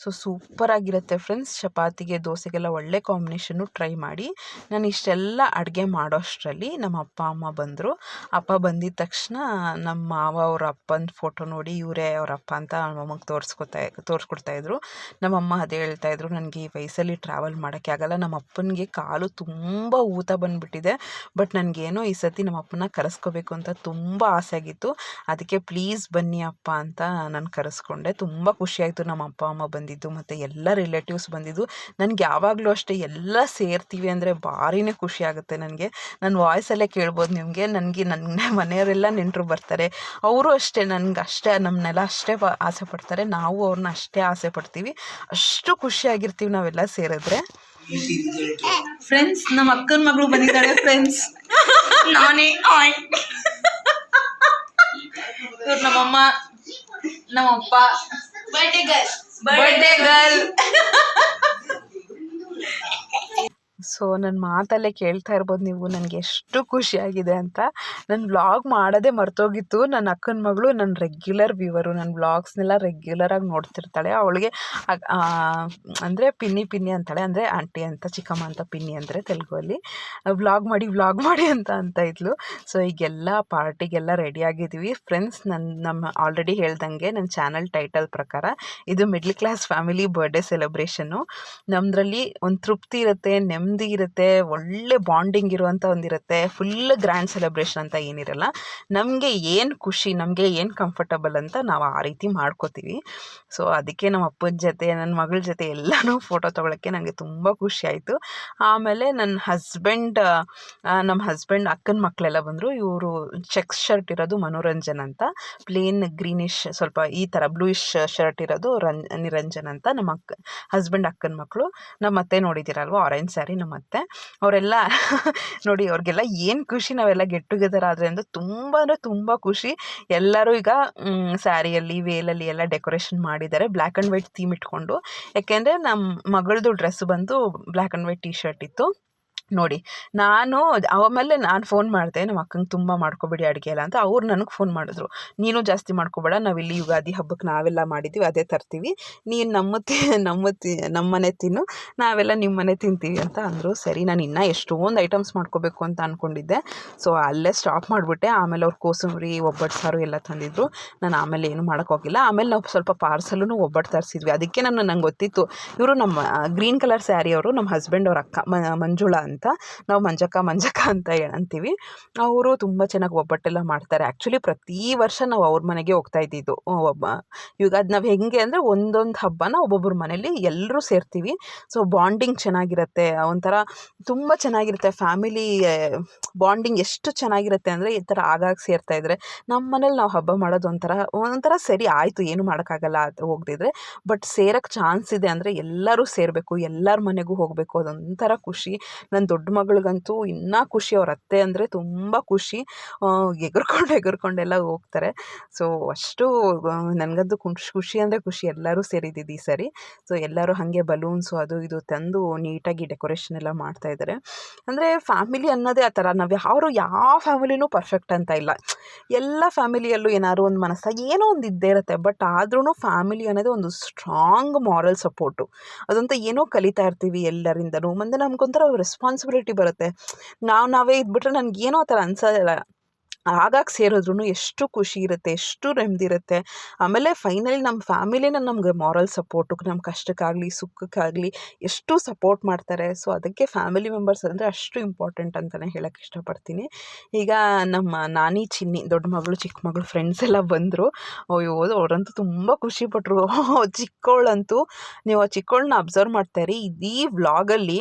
ಸೊ ಸೂಪರಾಗಿರುತ್ತೆ ಫ್ರೆಂಡ್ಸ್ ಚಪಾತಿಗೆ, ದೋಸೆಗೆಲ್ಲ ಒಳ್ಳೆ ಕಾಂಬಿನೇಷನ್ನು ಟ್ರೈ ಮಾಡಿ. ನಾನು ಇಷ್ಟೆಲ್ಲ ಅಡುಗೆ ಮಾಡೋ ಅಷ್ಟರಲ್ಲಿ ನಮ್ಮ ಅಪ್ಪ, ಅಮ್ಮ ಬಂದರು. ಅಪ್ಪ ಬಂದಿದ ತಕ್ಷಣ ನಮ್ಮ ಮಾವ ಅವ್ರ ಅಪ್ಪನ ಫೋಟೋ ನೋಡಿ ಇವರೇ ಅವ್ರ ಅಪ್ಪ ಅಂತ ನಮ್ಮಮ್ಮಗೆ ತೋರಿಸ್ಕೊತಾ ತೋರಿಸ್ಕೊಡ್ತಾಯಿದ್ರು ನಮ್ಮಮ್ಮ ಅದೇ ಹೇಳ್ತಾಯಿದ್ರು ನನಗೆ ಈ ವಯಸ್ಸಲ್ಲಿ ಟ್ರಾವೆಲ್ ಮಾಡೋಕ್ಕೆ ಆಗಲ್ಲ. ನಮ್ಮ ಅಪ್ಪನಿಗೆ ಕಾಲು ತುಂಬ ಊತ ಬಂದುಬಿಟ್ಟಿದೆ. ಬಟ್ ನನಗೇನೋ ಈ ಸತಿ ನಮ್ಮ ಅಪ್ಪನ ಕರೆಸ್ಕೋಬೇಕು ಅಂತ ತುಂಬ ಆಸೆ ಆಗಿತ್ತು. ಅದಕ್ಕೆ ಪ್ಲೀಸ್ ಬನ್ನಿ ಅಪ್ಪ ಅಂತ ನಾನು ಕರೆಸ್ಕೊಂಡೆ. ತುಂಬ ಖುಷಿಯಾಯಿತು ನಮ್ಮ ಅಪ್ಪ, ಅಮ್ಮ ಬಂದಿದ್ದು ಮತ್ತು ಎಲ್ಲ ರಿಲೇಟಿವ್ಸ್ ಬಂದಿದ್ದು. ನನಗೆ ಯಾವಾಗಲೂ ಅಷ್ಟೇ ಎಲ್ಲ ಸೇರ್ತೀವಿ ಅಂದರೆ ಭಾರಿನೇ ಖುಷಿ ಆಗುತ್ತೆ ನನಗೆ. ನನ್ನ ವಾಯ್ಸಲ್ಲೇ ಕೇಳ್ಬೋದು ನಿಮಗೆ. ನನಗೆ ನನ್ನ ಮನೆಯವರೆಲ್ಲ ನೆಂಟರು ಬರ್ತಾರೆ. ಅವರು ಅಷ್ಟೇ ನನಗೆ ಅಷ್ಟೇ ನಮ್ಮನ್ನೆಲ್ಲ ಅಷ್ಟೇ ಆಸೆ ಪಡ್ತಾರೆ. ನಾವು ಅವ್ರನ್ನ ಅಷ್ಟೇ ಆಸೆ ಪಡ್ತೀವಿ. ಅಷ್ಟು ಖುಷಿಯಾಗಿರ್ತೀವಿ ನಾವೆಲ್ಲ ಸೇರಿದ್ರೆ. ಫ್ರೆಂಡ್ಸ್ ನಮ್ಮ ಅಕ್ಕನ ಮಗಳು ಬಂದಿದ್ದಾಳೆ ಫ್ರೆಂಡ್ಸ್ ನಾನೇ ಇವ್ರು ನಮ್ಮಮ್ಮ ನಮ್ಮಪ್ಪ. Birthday girl birthday girl so ನನ್ನ ಮಾತಲ್ಲೇ ಕೇಳ್ತಾ ಇರ್ಬೋದು ನೀವು, ನನಗೆ ಎಷ್ಟು ಖುಷಿಯಾಗಿದೆ ಅಂತ. ನನ್ನ ವ್ಲಾಗ್ ಮಾಡೋದೇ ಮರ್ತೋಗಿತ್ತು. ನನ್ನ ಅಕ್ಕನ ಮಗಳು ನನ್ನ ರೆಗ್ಯುಲರ್ ವ್ಯೂವರು ನನ್ನ ವ್ಲಾಗ್ಸ್ನೆಲ್ಲ ರೆಗ್ಯುಲರಾಗಿ ನೋಡ್ತಿರ್ತಾಳೆ. ಅವಳಿಗೆ ಅಂದರೆ ಪಿನ್ನಿ ಪಿನ್ನಿ ಅಂತಾಳೆ. ಅಂದರೆ ಆಂಟಿ ಅಂತ, ಚಿಕ್ಕಮ್ಮ ಅಂತ ಪಿನ್ನಿ ಅಂದರೆ ತೆಲುಗುವಲ್ಲಿ. ವ್ಲಾಗ್ ಮಾಡಿ ವ್ಲಾಗ್ ಮಾಡಿ ಅಂತ ಅಂತ ಇದ್ಲು. ಸೊ ಈಗೆಲ್ಲ ಪಾರ್ಟಿಗೆಲ್ಲ ರೆಡಿ ಆಗಿದ್ದೀವಿ ಫ್ರೆಂಡ್ಸ್ ನನ್ನ ನಮ್ಮ ಆಲ್ರೆಡಿ ಹೇಳ್ದಂಗೆ ನನ್ನ ಚಾನಲ್ ಟೈಟಲ್ ಪ್ರಕಾರ ಇದು ಮಿಡ್ಲ್ ಕ್ಲಾಸ್ ಫ್ಯಾಮಿಲಿ ಬರ್ಡೇ ಸೆಲೆಬ್ರೇಷನ್ನು ನಮ್ಮದ್ರಲ್ಲಿ ಒಂದು ತೃಪ್ತಿ ಇರುತ್ತೆ ನೆಮ್ಮದಿ ಇರುತ್ತೆ, ಒಳ್ಳೆ ಬಾಂಡಿಂಗ್ ಇರುವಂಥ ಒಂದಿರುತ್ತೆ ಫುಲ್ ಗ್ರ್ಯಾಂಡ್ ಸೆಲೆಬ್ರೇಷನ್ ಅಂತ ಏನಿರಲ್ಲ. ನಮಗೆ ಏನು ಖುಷಿ, ನಮಗೆ ಏನು ಕಂಫರ್ಟಬಲ್ ಅಂತ ನಾವು ಆ ರೀತಿ ಮಾಡ್ಕೋತೀವಿ. ಸೊ ಅದಕ್ಕೆ ನಮ್ಮ ಅಪ್ಪನ ಜೊತೆ ನನ್ನ ಮಗಳ ಜೊತೆ ಎಲ್ಲನೂ ಫೋಟೋ ತೊಗೊಳಕ್ಕೆ ನನಗೆ ತುಂಬ ಖುಷಿ ಆಯಿತು. ಆಮೇಲೆ ನನ್ನ ಹಸ್ಬೆಂಡ್ ನಮ್ಮ ಹಸ್ಬೆಂಡ್ ಅಕ್ಕನ ಮಕ್ಕಳೆಲ್ಲ ಬಂದರು. ಇವರು ಚೆಕ್ ಶರ್ಟ್ ಇರೋದು ಮನೋರಂಜನ್ ಅಂತ. ಪ್ಲೇನ್ ಗ್ರೀನಿಶ್ ಸ್ವಲ್ಪ ಈ ಥರ ಬ್ಲೂಯಿಶ್ ಶರ್ಟ್ ಇರೋದು ರಂಜ್, ನಿರಂಜನ್ ಅಂತ ನಮ್ಮ ಅಕ್ಕ ಹಸ್ಬೆಂಡ್ ಅಕ್ಕನ ಮಕ್ಕಳು ನಮ್ಮ ಅತ್ತೆ ನೋಡಿದ್ದೀರಲ್ವ ಆರೆಂಜ್ ಸ್ಯಾರಿ ನಮ್ಮ ಅತ್ತೆ ಅವರೆಲ್ಲ ನೋಡಿ ಅವ್ರಿಗೆಲ್ಲ ಏನು ಖುಷಿ ನಾವೆಲ್ಲ ಗೆಟ್ ಟುಗೆದರ್ ಆದರೆ ಅಂದರೆ ತುಂಬ ಅಂದರೆ ತುಂಬ ಖುಷಿ. ಎಲ್ಲರೂ ಈಗ ಸ್ಯಾರಿಯಲ್ಲಿ, ವೇಲಲ್ಲಿ ಎಲ್ಲ ಡೆಕೋರೇಷನ್ ಮಾಡಿದ್ದಾರೆ. ಬ್ಲ್ಯಾಕ್ ಆ್ಯಂಡ್ ವೈಟ್ ಥೀಮ್ ಇಟ್ಕೊಂಡು. ಯಾಕೆಂದರೆ ನಮ್ಮ ಮಗಳದು ಡ್ರೆಸ್ ಬಂದು black and white T shirt ಇತ್ತು. ನೋಡಿ. ನಾನು ಆಮೇಲೆ ನಾನು ಫೋನ್ ಮಾಡಿದೆ, ನಮ್ಮ ಅಕ್ಕಂಗೆ ತುಂಬ ಮಾಡ್ಕೊಬೇಡಿ ಅಡುಗೆ ಎಲ್ಲ ಅಂತ ಅವ್ರು ನನಗೆ ಫೋನ್ ಮಾಡಿದ್ರು. ನೀನು ಜಾಸ್ತಿ ಮಾಡ್ಕೊಬೇಡ, ನಾವಿಲ್ಲಿ ಯುಗಾದಿ ಹಬ್ಬಕ್ಕೆ ನಾವೆಲ್ಲ ಮಾಡಿದ್ದೀವಿ ಅದೇ ತರ್ತೀವಿ. ನೀನು ನಮ್ಮ ನಮ್ಮ ನಮ್ಮ ಮನೆ ತಿನ್ನು, ನಾವೆಲ್ಲ ನಿಮ್ಮ ಮನೆ ತಿಂತೀವಿ ಅಂತ ಅಂದರು. ಸರಿ, ನಾನು ಇನ್ನೂ ಎಷ್ಟೊಂದು ಐಟಮ್ಸ್ ಮಾಡ್ಕೋಬೇಕು ಅಂತ ಅಂದ್ಕೊಂಡಿದ್ದೆ ಸೊ ಅಲ್ಲೇ ಸ್ಟಾಪ್ ಮಾಡಿಬಿಟ್ಟೆ. ಆಮೇಲೆ ಅವ್ರು ಕೋಸಂಬರಿ ಒಬ್ಬಟ್ಟು ಸಾರು ಎಲ್ಲ ತಂದಿದ್ರು. ನಾನು ಆಮೇಲೆ ಏನು ಮಾಡೋಕ್ಕೋಗಿಲ್ಲ ಆಮೇಲೆ ನಾವು ಸ್ವಲ್ಪ ಪಾರ್ಸಲೂ ಒಬ್ಬಟ್ಟು ತರಿಸಿದ್ವಿ. ಅದಕ್ಕೆ ನಾನು, ನಂಗೆ ಗೊತ್ತಿತ್ತು. ಇವರು ನಮ್ಮ ಗ್ರೀನ್ ಕಲರ್ ಸ್ಯಾರಿ ಅವರು ನಮ್ಮ ಹಸ್ಬೆಂಡ್ ಅವ್ರ ಅಕ್ಕ ಮಂಜುಳಾ ಅಂತ. ನಾವು ಮಂಜಕ್ಕ ಮಂಜಕ್ಕ ಅಂತ ಹೇಳಂತೀವಿ ಅವರು ತುಂಬ ಚೆನ್ನಾಗಿ ಒಬ್ಬಟ್ಟೆಲ್ಲ ಮಾಡ್ತಾರೆ. ಆ್ಯಕ್ಚುಲಿ ಪ್ರತಿ ವರ್ಷ ನಾವು ಅವ್ರ ಮನೆಗೆ ಹೋಗ್ತಾ ಇದ್ದಿದ್ದು. ಒಬ್ಬ ಇವಾಗ ಅದು ನಾವು ಹೆಂಗೆ ಅಂದರೆ ಒಂದೊಂದು ಹಬ್ಬನ ಒಬ್ಬೊಬ್ಬರ ಮನೇಲಿ ಎಲ್ಲರೂ ಸೇರ್ತೀವಿ. ಸೊ ಬಾಂಡಿಂಗ್ ಚೆನ್ನಾಗಿರುತ್ತೆ. ಒಂಥರ ತುಂಬ ಚೆನ್ನಾಗಿರುತ್ತೆ. ಫ್ಯಾಮಿಲಿ ಬಾಂಡಿಂಗ್ ಎಷ್ಟು ಚೆನ್ನಾಗಿರುತ್ತೆ ಅಂದರೆ ಈ ಥರ ಆಗಾಗ ಸೇರ್ತಾ ಇದ್ದರೆ ನಮ್ಮ ಮನೇಲಿ ನಾವು ಹಬ್ಬ ಮಾಡೋದು ಒಂಥರ ಒಂಥರ ಸರಿ ಆಯಿತು, ಏನು ಮಾಡೋಕ್ಕಾಗಲ್ಲ ಅದು ಹೋಗದಿದ್ರೆ. ಬಟ್ ಸೇರೋಕ್ಕೆ ಚಾನ್ಸ್ ಇದೆ ಅಂದರೆ ಎಲ್ಲರೂ ಸೇರಬೇಕು, ಎಲ್ಲರ ಮನೆಗೂ ಹೋಗಬೇಕು. ಅದೊಂಥರ ಖುಷಿ. ನನ್ನ ದೊಡ್ಡ ಮಗಳಿಗಂತೂ ಇನ್ನೂ ಖುಷಿ ಅವ್ರ ಅತ್ತೆ ಅಂದರೆ ತುಂಬ ಖುಷಿ. ಎಗರ್ಕೊಂಡು ಎಗರ್ಕೊಂಡೆಲ್ಲ ಹೋಗ್ತಾರೆ. ಸೊ ಅಷ್ಟು ನನಗಂತೂ ಖುಷಿ ಖುಷಿ ಅಂದರೆ ಖುಷಿ. ಎಲ್ಲರೂ ಸೇರಿದ್ದಿದ್ದು ಈ ಸರಿ. ಸೊ ಎಲ್ಲರೂ ಹಾಗೆ ಬಲೂನ್ಸು ಅದು ಇದು ತಂದು ನೀಟಾಗಿ ಡೆಕೋರೇಷನ್ ಎಲ್ಲ ಮಾಡ್ತಾಯಿದ್ದಾರೆ ಅಂದರೆ ಫ್ಯಾಮಿಲಿ ಅನ್ನೋದೇ ಆ ಥರ. ನಾವು ಯಾರು, ಯಾವ ಫ್ಯಾಮಿಲಿನೂ ಪರ್ಫೆಕ್ಟ್ ಅಂತ ಇಲ್ಲ. ಎಲ್ಲ ಫ್ಯಾಮಿಲಿಯಲ್ಲೂ ಏನಾದ್ರು ಒಂದು ಮನಸ್ಸಾಗಿ ಏನೋ ಒಂದು ಇದ್ದೇ ಇರುತ್ತೆ. ಬಟ್ ಆದ್ರೂ ಫ್ಯಾಮಿಲಿ ಅನ್ನೋದೇ ಒಂದು ಸ್ಟ್ರಾಂಗ್ ಮಾರಲ್ ಸಪೋರ್ಟು ಅದಂತ ಏನೋ ಕಲಿತಾ ಇರ್ತೀವಿ ಎಲ್ಲರಿಂದನೂ. ಮುಂದೆ ನಮ್ಗೊಂಥರ ರೆಸ್ಪಾನ್ಸಿಬಿಲಿಟಿ ಬರುತ್ತೆ. ನಾವು ನಾವೇ ಇದ್ಬಿಟ್ರೆ ನನಗೇನೋ ಆ ಥರ ಅನ್ಸೋದಿಲ್ಲ. ಆಗಾಗ ಸೇರಿದ್ರೂ ಎಷ್ಟು ಖುಷಿ ಇರುತ್ತೆ, ಎಷ್ಟು ನೆಮ್ಮದಿ ಇರುತ್ತೆ. ಆಮೇಲೆ ಫೈನಲಿ ನಮ್ಮ ಫ್ಯಾಮಿಲಿನ ನಮ್ಗೆ ಮಾರಲ್ ಸಪೋರ್ಟು ನಮ್ಮ ಕಷ್ಟಕ್ಕಾಗಲಿ, ಸುಖಕ್ಕಾಗಲಿ ಎಷ್ಟು ಸಪೋರ್ಟ್ ಮಾಡ್ತಾರೆ. ಸೊ, ಅದಕ್ಕೆ ಫ್ಯಾಮಿಲಿ ಮೆಂಬರ್ಸ್ ಅಂದರೆ ಅಷ್ಟು ಇಂಪಾರ್ಟೆಂಟ್ ಅಂತಲೇ ಹೇಳೋಕ್ಕೆ ಇಷ್ಟಪಡ್ತೀನಿ. ಈಗ ನಮ್ಮ ನಾನಿ, ಚಿನ್ನಿ, ದೊಡ್ಡ ಮಗಳು, ಚಿಕ್ಕ ಮಗಳು, ಫ್ರೆಂಡ್ಸ್ ಎಲ್ಲ ಬಂದರು. ಅಯ್ಯೋ, ಅವರಂತೂ ತುಂಬ ಖುಷಿಪಟ್ಟರು ಚಿಕ್ಕವಳಂತೂ ನೀವು ಆ ಚಿಕ್ಕವಳನ್ನ ಅಬ್ಸರ್ವ್ ಮಾಡ್ತಾಯಿರಿ ಇದೀ ವ್ಲಾಗಲ್ಲಿ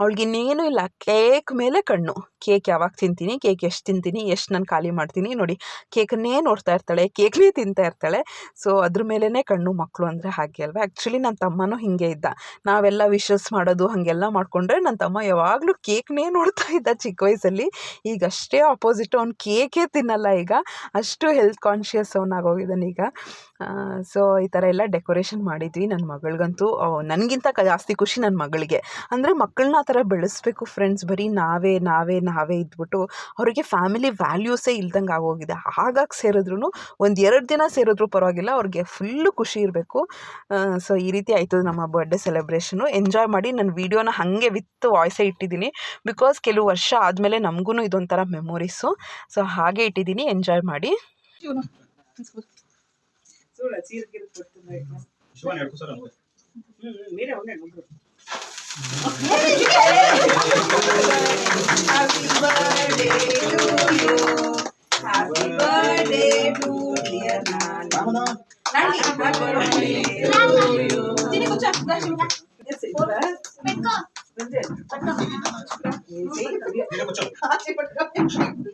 ಅವಳಿಗೆ ಇನ್ನೇನು ಇಲ್ಲ, ಕೇಕ್ ಮೇಲೆ ಕಣ್ಣು. ಕೇಕ್ ಯಾವಾಗ ತಿಂತೀನಿ, ಕೇಕ್ ಎಷ್ಟು ತಿಂತೀನಿ, ಎಷ್ಟು ನಾನು ಖಾಲಿ ಮಾಡ್ತೀನಿ ನೋಡಿ. ಕೇಕನ್ನೇ ನೋಡ್ತಾ ಇರ್ತಾಳೆ, ಕೇಕ್ನೇ ತಿಂತಾ ಇರ್ತಾಳೆ. ಸೊ ಅದ್ರ ಮೇಲೇ ಕಣ್ಣು ಮಕ್ಕಳು ಅಂದರೆ ಹಾಗೆ ಅಲ್ವಾ? ಆ್ಯಕ್ಚುಲಿ ನನ್ನ ತಮ್ಮನೂ ಹೀಗೆ ಇದ್ದ. ನಾವೆಲ್ಲ ವಿಶಸ್ ಮಾಡೋದು, ಹಾಗೆಲ್ಲ ಮಾಡಿಕೊಂಡ್ರೆ ನನ್ನ ತಮ್ಮ ಯಾವಾಗಲೂ ಕೇಕ್ನೇ ನೋಡ್ತಾ ಇದ್ದ ಚಿಕ್ಕ ವಯಸ್ಸಲ್ಲಿ. ಈಗ ಅಷ್ಟೇ ಆಪೋಸಿಟ್ ಅವ್ನು ಕೇಕೇ ತಿನ್ನಲ್ಲ ಈಗ. ಅಷ್ಟು ಹೆಲ್ತ್ ಕಾನ್ಷಿಯಸ್ ಅವನಾಗೋಗಿದ್ದಾನೆ ಈಗ. ಸೊ ಈ ಥರ ಎಲ್ಲ ಡೆಕೋರೇಷನ್ ಮಾಡಿದ್ವಿ ನನ್ನ ಮಗಳಿಗಂತೂ. ನನಗಿಂತ ಜಾಸ್ತಿ ಖುಷಿ ನನ್ನ ಮಗಳಿಗೆ. ಅಂದರೆ ಮಕ್ಕಳನ್ನ ಆ ಥರ ಬೆಳೆಸಬೇಕು ಫ್ರೆಂಡ್ಸ್ ಬರೀ ನಾವೇ ನಾವೇ ನಾವೇ ಇದ್ಬಿಟ್ಟು ಅವರಿಗೆ ಫ್ಯಾಮಿಲಿ ವ್ಯಾಲ್ಯೂಸೇ ಇಲ್ದಂಗೆ ಆಗೋಗಿದೆ. ಹಾಗಾಗಿ ಸೇರಿದ್ರು ಒಂದು ಎರಡು ದಿನ ಸೇರಿದ್ರು ಪರವಾಗಿಲ್ಲ, ಅವ್ರಿಗೆ ಫುಲ್ಲು ಖುಷಿ ಇರಬೇಕು. ಸೊ ಈ ರೀತಿ ಆಯಿತು ನಮ್ಮ ಬರ್ಡೇ ಸೆಲೆಬ್ರೇಷನು ಎಂಜಾಯ್ ಮಾಡಿ ನನ್ನ ವೀಡಿಯೋನ ಹಾಗೆ ವಿತ್ ವಾಯ್ಸೇ ಇಟ್ಟಿದ್ದೀನಿ. ಬಿಕಾಸ್ ಕೆಲವು ವರ್ಷ ಆದಮೇಲೆ ನಮಗೂ ಇದೊಂಥರ ಮೆಮೊರೀಸು ಸೊ ಹಾಗೆ ಇಟ್ಟಿದ್ದೀನಿ. ಎಂಜಾಯ್ ಮಾಡಿ. Sulla circa il fortunato. Giovanni, cosa era? Mira, un numero. Happy birthday to you. Happy birthday to dear Nani. Nani, happy birthday to you. Tieni con certo, dai, una. Becco. Becco. Tieni con certo.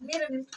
Mira, niente.